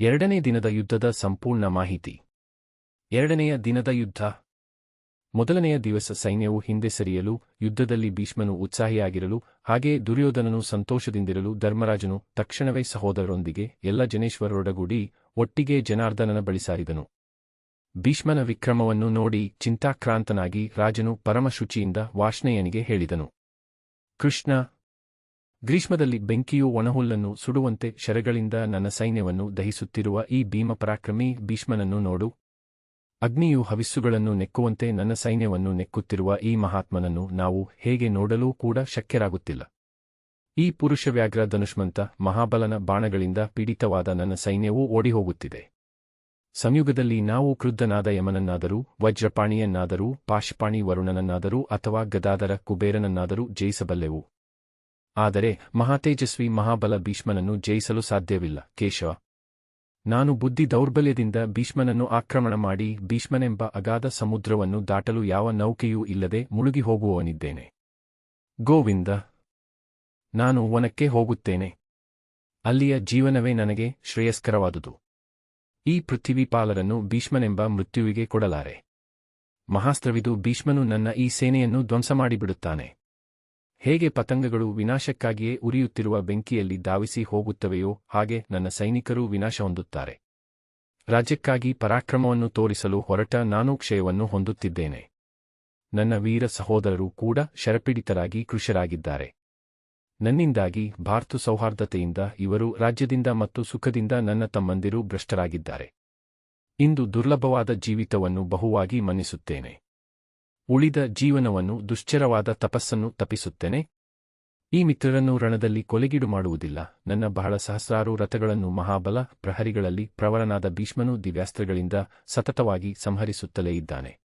ಎರಡನೇ ದಿನದ ಯುದ್ಧದ ಸಂಪೂರ್ಣ ಮಾಹಿತಿ. ಎರಡನೆಯ ದಿನದ ಯುದ್ಧ. ಮೊದಲನೆಯ ದಿವಸ ಸೈನ್ಯವು ಹಿಂದೆ ಸರಿಯಲು, ಯುದ್ಧದಲ್ಲಿ ಭೀಷ್ಮನು ಉತ್ಸಾಹಿಯಾಗಿರಲು ಹಾಗೆ ದುರ್ಯೋಧನನು ಸಂತೋಷದಿಂದಿರಲು ಧರ್ಮರಾಜನು ತಕ್ಷಣವೇ ಸಹೋದರರೊಂದಿಗೆ ಎಲ್ಲ ಜನೇಶ್ವರರೊಡಗೂಡಿ ಒಟ್ಟಿಗೆ ಜನಾರ್ದನನ ಬಳಿ ಸಾರಿದನು. ಭೀಷ್ಮನ ವಿಕ್ರಮವನ್ನು ನೋಡಿ ಚಿಂತಾಕ್ರಾಂತನಾಗಿ ರಾಜನು ಪರಮಶುಚಿಯಿಂದ ವಾಷ್ಣೇಯನಿಗೆ ಹೇಳಿದನು. ಕೃಷ್ಣ ಗ್ರೀಷ್ಮದಲ್ಲಿ ಬೆಂಕಿಯು ಒಣಹುಲ್ಲನ್ನು ಸುಡುವಂತೆ ಶರಗಳಿಂದ ನನ್ನ ಸೈನ್ಯವನ್ನು ದಹಿಸುತ್ತಿರುವ ಈ ಭೀಮಪರಾಕ್ರಮಿ ಭೀಷ್ಮನನ್ನು ನೋಡು. ಅಗ್ನಿಯು ಹವಿಸ್ಸುಗಳನ್ನು ನೆಕ್ಕುವಂತೆ ನನ್ನ ಸೈನ್ಯವನ್ನು ನೆಕ್ಕುತ್ತಿರುವ ಈ ಮಹಾತ್ಮನನ್ನು ನಾವು ಹೇಗೆ ನೋಡಲೂ ಕೂಡ ಶಕ್ಯರಾಗುತ್ತಿಲ್ಲ. ಈ ಪುರುಷವ್ಯಾಘ್ರ ಧನುಷ್ಮಂತ ಮಹಾಬಲನ ಬಾಣಗಳಿಂದ ಪೀಡಿತವಾದ ನನ್ನ ಸೈನ್ಯವೂ ಓಡಿಹೋಗುತ್ತಿದೆ. ಸಂಯುಗದಲ್ಲಿ ನಾವು ಕ್ರುದ್ಧನಾದ ಯಮನನ್ನಾದರೂ, ವಜ್ರಪಾಣಿಯನ್ನಾದರೂ, ಪಾಶಪಾಣಿ ವರುಣನನ್ನಾದರೂ ಅಥವಾ ಗದಾದರ ಕುಬೇರನನ್ನಾದರೂ ಜಯಿಸಬಲ್ಲೆವು. ಆದರೆ ಮಹಾತೇಜಸ್ವಿ ಮಹಾಬಲ ಭೀಷ್ಮನನ್ನು ಜಯಿಸಲು ಸಾಧ್ಯವಿಲ್ಲ. ಕೇಶವ, ನಾನು ಬುದ್ಧಿ ದೌರ್ಬಲ್ಯದಿಂದ ಭೀಷ್ಮನನ್ನು ಆಕ್ರಮಣ ಮಾಡಿ ಭೀಷ್ಮನೆಂಬ ಅಗಾಧ ಸಮುದ್ರವನ್ನು ದಾಟಲು ಯಾವ ನೌಕೆಯೂ ಇಲ್ಲದೆ ಮುಳುಗಿ ಹೋಗುವವನಿದ್ದೇನೆ. ಗೋವಿಂದ, ನಾನು ವನಕ್ಕೆ ಹೋಗುತ್ತೇನೆ. ಅಲ್ಲಿಯ ಜೀವನವೇ ನನಗೆ ಶ್ರೇಯಸ್ಕರವಾದುದು. ಈ ಪೃಥ್ವಿಪಾಲರನ್ನು ಭೀಷ್ಮನೆಂಬ ಮೃತ್ಯುವಿಗೆ ಕೊಡಲಾರೆ. ಮಹಾಸ್ತ್ರವಿದು ಭೀಷ್ಮನು ನನ್ನ ಈ ಸೇನೆಯನ್ನು ಧ್ವಂಸ ಮಾಡಿಬಿಡುತ್ತಾನೆ. ಹೇಗೆ ಪತಂಗಗಳು ವಿನಾಶಕ್ಕಾಗಿಯೇ ಉರಿಯುತ್ತಿರುವ ಬೆಂಕಿಯಲ್ಲಿ ಧಾವಿಸಿ ಹೋಗುತ್ತವೆಯೋ ಹಾಗೆ ನನ್ನ ಸೈನಿಕರೂ ವಿನಾಶ ಹೊಂದುತ್ತಾರೆ. ರಾಜ್ಯಕ್ಕಾಗಿ ಪರಾಕ್ರಮವನ್ನು ತೋರಿಸಲು ಹೊರಟ ನಾನೂ ಕ್ಷಯವನ್ನು ಹೊಂದುತ್ತಿದ್ದೇನೆ. ನನ್ನ ವೀರ ಸಹೋದರರು ಕೂಡ ಶರಪೀಡಿತರಾಗಿ ಕೃಷರಾಗಿದ್ದಾರೆ. ನನ್ನಿಂದಾಗಿ ಭಾರತ ಸೌಹಾರ್ದತೆಯಿಂದ ಇವರು ರಾಜ್ಯದಿಂದ ಮತ್ತು ಸುಖದಿಂದ ನನ್ನ ತಮ್ಮಂದಿರು ಭ್ರಷ್ಟರಾಗಿದ್ದಾರೆ. ಇಂದು ದುರ್ಲಭವಾದ ಜೀವಿತವನ್ನು ಬಹುವಾಗಿ ಮನ್ನಿಸುತ್ತೇನೆ. ಉಳಿದ ಜೀವನವನ್ನು ದುಶ್ಚರವಾದ ತಪಸ್ಸನ್ನು ತಪ್ಪಿಸುತ್ತೇನೆ. ಈ ಮಿತ್ರರನ್ನು ರಣದಲ್ಲಿ ಕೊಲೆಗೀಡು ಮಾಡುವುದಿಲ್ಲ. ನನ್ನ ಬಹಳ ಸಹಸ್ರಾರು ರಥಗಳನ್ನು ಮಹಾಬಲ ಪ್ರಹರಿಗಳಲ್ಲಿ ಪ್ರವರನಾದ ಭೀಷ್ಮನು ದಿವ್ಯಾಸ್ತ್ರಗಳಿಂದ ಸತತವಾಗಿ ಸಂಹರಿಸುತ್ತಲೇ ಇದ್ದಾನೆ.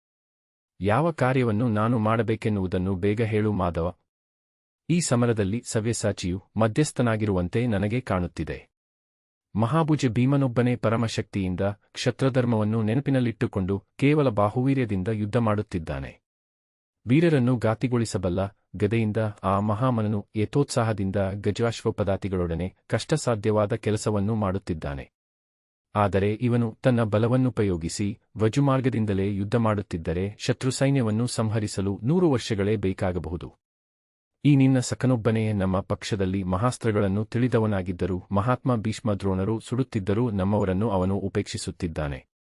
ಯಾವ ಕಾರ್ಯವನ್ನು ನಾನು ಮಾಡಬೇಕೆನ್ನುವುದನ್ನು ಬೇಗ ಹೇಳು ಮಾಧವ. ಈ ಸಮರದಲ್ಲಿ ಸವ್ಯಸಾಚಿಯು ಮಧ್ಯಸ್ಥನಾಗಿರುವಂತೆ ನನಗೆ ಕಾಣುತ್ತಿದೆ. ಮಹಾಭುಜ ಭೀಮನೊಬ್ಬನೇ ಪರಮಶಕ್ತಿಯಿಂದ ಕ್ಷತ್ರಧರ್ಮವನ್ನು ನೆನಪಿನಲ್ಲಿಟ್ಟುಕೊಂಡು ಕೇವಲ ಬಾಹುವೀರ್ಯದಿಂದ ಯುದ್ಧ ಮಾಡುತ್ತಿದ್ದಾನೆ. ವೀರರನ್ನು ಗಾತಿಗೊಳಿಸಬಲ್ಲ ಗದೆಯಿಂದ ಆ ಮಹಾಮನನು ಯಥೋತ್ಸಾಹದಿಂದ ಗಜಾಶ್ವಪದಾತಿಗಳೊಡನೆ ಕಷ್ಟಸಾಧ್ಯವಾದ ಕೆಲಸವನ್ನು ಮಾಡುತ್ತಿದ್ದಾನೆ. ಆದರೆ ಇವನು ತನ್ನ ಬಲವನ್ನುಪಯೋಗಿಸಿ ವಜುಮಾರ್ಗದಿಂದಲೇ ಯುದ್ಧ ಮಾಡುತ್ತಿದ್ದರೆ ಶತ್ರು ಸೈನ್ಯವನ್ನು ಸಂಹರಿಸಲು ನೂರು ವರ್ಷಗಳೇ ಬೇಕಾಗಬಹುದು. ಈ ನಿನ್ನ ಸಕನೊಬ್ಬನೇ ನಮ್ಮ ಪಕ್ಷದಲ್ಲಿ ಮಹಾಸ್ತ್ರಗಳನ್ನು ತಿಳಿದವನಾಗಿದ್ದರೂ ಮಹಾತ್ಮ ಭೀಷ್ಮ ದ್ರೋಣರು ಸುಡುತ್ತಿದ್ದರೂ ನಮ್ಮವರನ್ನು ಅವನು ಉಪೇಕ್ಷಿಸುತ್ತಿದ್ದಾನೆ.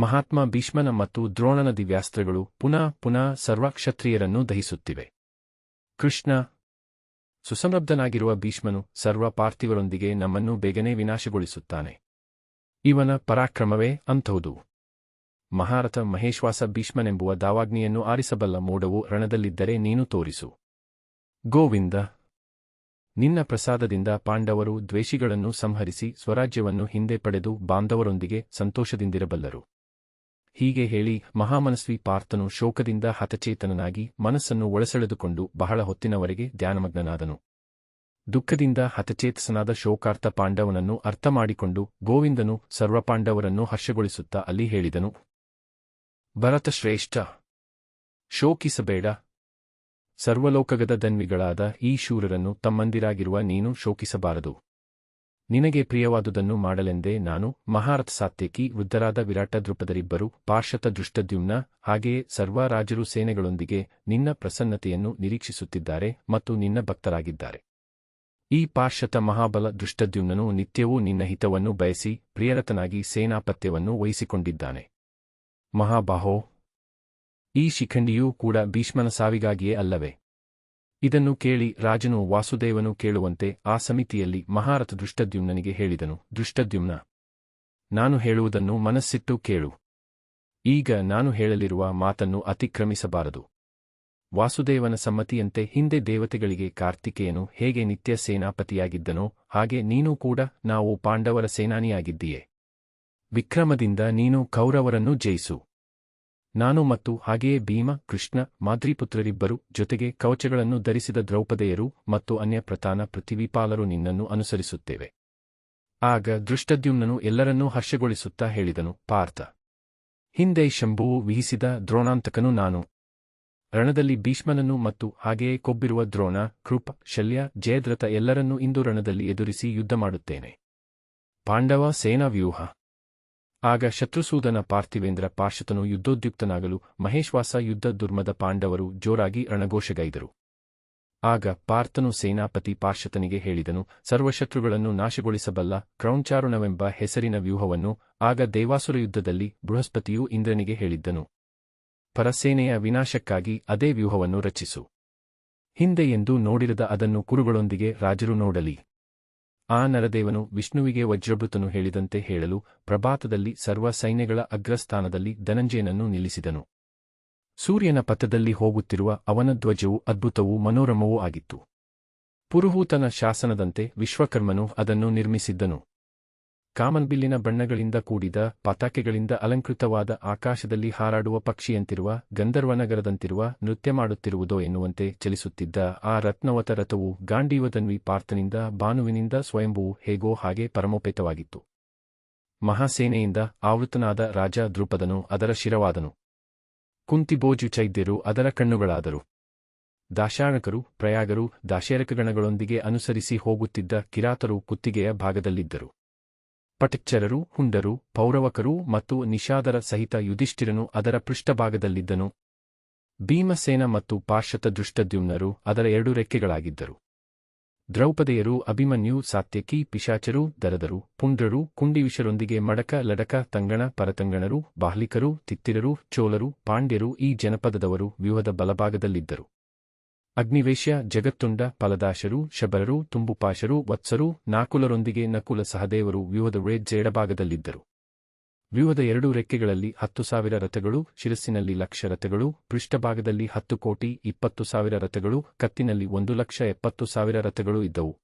ಮಹಾತ್ಮ ಭೀಷ್ಮನ ಮತ್ತು ದ್ರೋಣನ ದಿವ್ಯಾಸ್ತ್ರಗಳು ಪುನಃ ಪುನಃ ಸರ್ವಕ್ಷತ್ರಿಯರನ್ನು ದಹಿಸುತ್ತಿವೆ. ಕೃಷ್ಣ ಸುಸಮೃದ್ಧನಾಗಿರುವ ಭೀಷ್ಮನು ಸರ್ವ ಪಾರ್ಥಿವರೊಂದಿಗೆ ನಮ್ಮನ್ನು ಬೇಗನೆ ವಿನಾಶಗೊಳಿಸುತ್ತಾನೆ. ಇವನ ಪರಾಕ್ರಮವೇ ಅಂಥವುದು ಮಹಾರಥ ಮಹೇಶ್ವಾಸ ಭೀಷ್ಮನೆಂಬುವ ದಾವಾಗ್ನಿಯನ್ನು ಆರಿಸಬಲ್ಲ ಮೋಡವು ರಣದಲ್ಲಿದ್ದರೆ ನೀನು ತೋರಿಸು. ಗೋವಿಂದ, ನಿನ್ನ ಪ್ರಸಾದದಿಂದ ಪಾಂಡವರು ದ್ವೇಷಿಗಳನ್ನು ಸಂಹರಿಸಿ ಸ್ವರಾಜ್ಯವನ್ನು ಹಿಂದೆ ಪಡೆದು ಬಾಂಧವರೊಂದಿಗೆ ಸಂತೋಷದಿಂದಿರಬಲ್ಲರು. ಹೀಗೆ ಹೇಳಿ ಮಹಾಮನಸ್ವಿ ಪಾರ್ಥನು ಶೋಕದಿಂದ ಹತಚೇತನನಾಗಿ ಮನಸ್ಸನ್ನು ಒಳಸೆಳೆದುಕೊಂಡು ಬಹಳ ಹೊತ್ತಿನವರೆಗೆ ಧ್ಯಾನಮಗ್ನನಾದನು. ದುಃಖದಿಂದ ಹತಚೇತಸನಾದ ಶೋಕಾರ್ಥ ಪಾಂಡವನನ್ನು ಅರ್ಥಮಾಡಿಕೊಂಡು ಗೋವಿಂದನು ಸರ್ವಪಾಂಡವರನ್ನು ಹರ್ಷಗೊಳಿಸುತ್ತಾ ಅಲ್ಲಿ ಹೇಳಿದನು, ಭರತಶ್ರೇಷ್ಠ, ಶೋಕಿಸಬೇಡ. ಸರ್ವಲೋಕಗದ ದನ್ವಿಗಳಾದ ಈ ಶೂರರನ್ನು ತಮ್ಮಂದಿರಾಗಿರುವ ನೀನು ಶೋಕಿಸಬಾರದು. ನಿನಗೆ ಪ್ರಿಯವಾದುದನ್ನು ಮಾಡಲೆಂದೇ ನಾನು ಮಹಾರಥ ಸಾತ್ಯಕಿ ವೃದ್ಧರಾದ ವಿರಾಟ ದೃಪದರಿಬ್ಬರು ಪಾರ್ಶತ ದೃಷ್ಟದ್ಯುಮ್ನ ಹಾಗೆಯೇ ಸರ್ವ ರಾಜರು ಸೇನೆಗಳೊಂದಿಗೆ ನಿನ್ನ ಪ್ರಸನ್ನತೆಯನ್ನು ನಿರೀಕ್ಷಿಸುತ್ತಿದ್ದಾರೆ ಮತ್ತು ನಿನ್ನ ಭಕ್ತರಾಗಿದ್ದಾರೆ. ಈ ಪಾರ್ಶತ ಮಹಾಬಲ ದೃಷ್ಟದ್ಯುಮ್ನನು ನಿತ್ಯವೂ ನಿನ್ನ ಹಿತವನ್ನು ಬಯಸಿ ಪ್ರಿಯರತನಾಗಿ ಸೇನಾಪತ್ಯವನ್ನು ವಹಿಸಿಕೊಂಡಿದ್ದಾನೆ. ಮಹಾಬಾಹೋ! ಈ ಶಿಖಂಡಿಯೂ ಕೂಡ ಭೀಷ್ಮನ ಸಾವಿಗಾಗಿಯೇ ಅಲ್ಲವೇ? ಇದನ್ನು ಕೇಳಿ ರಾಜನು ವಾಸುದೇವನು ಕೇಳುವಂತೆ ಆ ಸಮಿತಿಯಲ್ಲಿ ಮಹಾರಥ ದೃಷ್ಟದ್ಯುಮ್ನನಿಗೆ ಹೇಳಿದನು, ದೃಷ್ಟದ್ಯುಮ್ನ, ನಾನು ಹೇಳುವುದನ್ನು ಮನಸ್ಸಿಟ್ಟು ಕೇಳು. ಈಗ ನಾನು ಹೇಳಲಿರುವ ಮಾತನ್ನು ಅತಿಕ್ರಮಿಸಬಾರದು. ವಾಸುದೇವನ ಸಮ್ಮತಿಯಂತೆ ಹಿಂದೆ ದೇವತೆಗಳಿಗೆ ಕಾರ್ತಿಕೇಯನು ಹೇಗೆ ನಿತ್ಯ ಸೇನಾಪತಿಯಾಗಿದ್ದನೋ ಹಾಗೆ ನೀನೂ ಕೂಡ ನಾವು ಪಾಂಡವರ ಸೇನಾನಿಯಾಗಿದ್ದೀಯೆ. ವಿಕ್ರಮದಿಂದ ನೀನು ಕೌರವರನ್ನು ಜಯಿಸು. ನಾನು ಮತ್ತು ಹಾಗೆಯೇ ಭೀಮ, ಕೃಷ್ಣ, ಮಾದ್ರಿಪುತ್ರರಿಬ್ಬರು ಜೊತೆಗೆ ಕವಚಗಳನ್ನು ಧರಿಸಿದ ದ್ರೌಪದೆಯರು ಮತ್ತು ಅನ್ಯ ಪ್ರಧಾನ ಪೃಥಿವಿಪಾಲರು ನಿನ್ನನ್ನು ಅನುಸರಿಸುತ್ತೇವೆ. ಆಗ ದೃಷ್ಟದ್ಯುಮ್ನನು ಎಲ್ಲರನ್ನೂ ಹರ್ಷಗೊಳಿಸುತ್ತಾ ಹೇಳಿದನು, ಪಾರ್ಥ. ಹಿಂದೆ ಶಂಭುವು ವಿಹಿಸಿದ ದ್ರೋಣಾಂತಕನು ನಾನು. ರಣದಲ್ಲಿ ಭೀಷ್ಮನನ್ನು ಮತ್ತು ಹಾಗೆಯೇ ಕೊಬ್ಬಿರುವ ದ್ರೋಣ, ಕೃಪ, ಶಲ್ಯ, ಜಯದ್ರಥ ಎಲ್ಲರನ್ನೂ ಇಂದು ರಣದಲ್ಲಿ ಎದುರಿಸಿ ಯುದ್ಧ ಮಾಡುತ್ತೇನೆ. ಪಾಂಡವ ಸೇನಾ ವ್ಯೂಹ ಆಗ ಶತ್ರುಸೂದನ ಪಾರ್ಥಿವೇಂದ್ರ ಪಾರ್ಶತನು ಯುದ್ಧೋದ್ಯುಕ್ತನಾಗಲು ಮಹೇಶ್ವಾಸ ಯುದ್ಧ ದುರ್ಮದ ಪಾಂಡವರು ಜೋರಾಗಿ ರಣಘೋಷಗೈದರು. ಆಗ ಪಾರ್ಥನು ಸೇನಾಪತಿ ಪಾರ್ಶತನಿಗೆ ಹೇಳಿದನು, ಸರ್ವಶತ್ರುಗಳನ್ನು ನಾಶಗೊಳಿಸಬಲ್ಲ ಕ್ರೌಂಚಾರುಣವೆಂಬ ಹೆಸರಿನ ವ್ಯೂಹವನ್ನು ಆಗ ದೇವಾಸುರ ಯುದ್ಧದಲ್ಲಿ ಬೃಹಸ್ಪತಿಯು ಇಂದ್ರನಿಗೆ ಹೇಳಿದ್ದನು. ಪರಸೇನೆಯ ವಿನಾಶಕ್ಕಾಗಿ ಅದೇ ವ್ಯೂಹವನ್ನು ರಚಿಸು. ಹಿಂದೆ ಎಂದು ನೋಡಿರದ ಅದನ್ನು ಕುರುಗಳೊಂದಿಗೆ ರಾಜರು ನೋಡಲಿ. ಆ ನರದೇವನು ವಿಷ್ಣುವಿಗೆ ವಜ್ರಭೃತನು ಹೇಳಿದಂತೆ ಹೇಳಲು ಪ್ರಭಾತದಲ್ಲಿ ಸರ್ವ ಸೈನ್ಯಗಳ ಅಗ್ರಸ್ಥಾನದಲ್ಲಿ ಧನಂಜಯನನ್ನು ನಿಲ್ಲಿಸಿದನು. ಸೂರ್ಯನ ಪಥದಲ್ಲಿ ಹೋಗುತ್ತಿರುವ ಅವನ ಧ್ವಜವು ಅದ್ಭುತವೂ ಮನೋರಮವೂ ಆಗಿತ್ತು. ಪುರುಹೂತನ ಶಾಸನದಂತೆ ವಿಶ್ವಕರ್ಮನು ಅದನ್ನು ನಿರ್ಮಿಸಿದ್ದನು. ಕಾಮನ್ಬಿಲ್ಲಿನ ಬಣ್ಣಗಳಿಂದ ಕೂಡಿದ, ಪತಾಕೆಗಳಿಂದ ಅಲಂಕೃತವಾದ ಆಕಾಶದಲ್ಲಿ ಹಾರಾಡುವ ಪಕ್ಷಿಯಂತಿರುವ, ಗಂಧರ್ವನಗರದಂತಿರುವ ನೃತ್ಯ ಮಾಡುತ್ತಿರುವುದೋ ಎನ್ನುವಂತೆ ಚಲಿಸುತ್ತಿದ್ದ ಆ ರತ್ನವತ ರಥವು ಗಾಂಡೀವದನ್ವಿ ಪಾರ್ಥನಿಂದ ಭಾನುವಿನಿಂದ ಸ್ವಯಂಭುವು ಹೇಗೋ ಹಾಗೆ ಪರಮೋಪೇತವಾಗಿತ್ತು. ಮಹಾಸೇನೆಯಿಂದ ಆವೃತನಾದ ರಾಜ ದೃಪದನು ಅದರ ಶಿರವಾದನು. ಕುಂತಿಬೋಜು ಚೈದ್ಯರು ಅದರ ಕಣ್ಣುಗಳಾದರು. ದಾಶಾಣಕರು, ಪ್ರಯಾಗರು ದಾಶೇರಕಗಣಗಳೊಂದಿಗೆ ಅನುಸರಿಸಿ ಹೋಗುತ್ತಿದ್ದ ಕಿರಾತರು ಕುತ್ತಿಗೆಯ ಭಾಗದಲ್ಲಿದ್ದರು. ಪಟಚ್ಚರರು ಹುಂಡರು, ಪೌರವಕರು ಮತ್ತು ನಿಷಾದರ ಸಹಿತ ಯುಧಿಷ್ಠಿರನು ಅದರ ಪೃಷ್ಠಭಾಗದಲ್ಲಿದ್ದನು. ಭೀಮಸೇನ ಮತ್ತು ಪಾರ್ಷತ ದೃಷ್ಟದ್ಯುಮ್ನರು ಅದರ ಎರಡು ರೆಕ್ಕೆಗಳಾಗಿದ್ದರು. ದ್ರೌಪದೆಯರು ಅಭಿಮನ್ಯು, ಸಾತ್ಯಕಿ, ಪಿಶಾಚರು, ದರದರು, ಪುಂಡ್ರರು, ಕುಂಡಿವಿಷರೊಂದಿಗೆ ಮಡಕ, ಲಡಕ, ತಂಗಣ, ಪರತಂಗಣರು, ಬಾಹ್ಲಿಕರು, ತಿತ್ತಿರರು, ಚೋಲರು, ಪಾಂಡ್ಯರು ಈ ಜನಪದದವರು ವ್ಯೂಹದ ಬಲಭಾಗದಲ್ಲಿದ್ದರು. ಅಗ್ನಿವೇಶ್ಯ ಜಗತ್ತುಂಡ, ಫಲದಾಶರು, ಶಬರರು, ತುಂಬುಪಾಶರು, ವತ್ಸರು, ನಾಕುಲರೊಂದಿಗೆ ನಕುಲ ಸಹದೇವರು ವ್ಯೂಹದ ಎಡಭಾಗದಲ್ಲಿದ್ದರು ವ್ಯೂಹದ ಎರಡು ರೆಕ್ಕೆಗಳಲ್ಲಿ ಹತ್ತು ಸಾವಿರ ರಥಗಳು, ಶಿರಸ್ಸಿನಲ್ಲಿ ಲಕ್ಷ ರಥಗಳು, ಪೃಷ್ಠಭಾಗದಲ್ಲಿ ಹತ್ತು ಕೋಟಿ ಇಪ್ಪತ್ತು ಸಾವಿರ ರಥಗಳು, ಕತ್ತಿನಲ್ಲಿ ಒಂದು ಲಕ್ಷ ಎಪ್ಪತ್ತು ಸಾವಿರ ರಥಗಳು ಇದ್ದವು.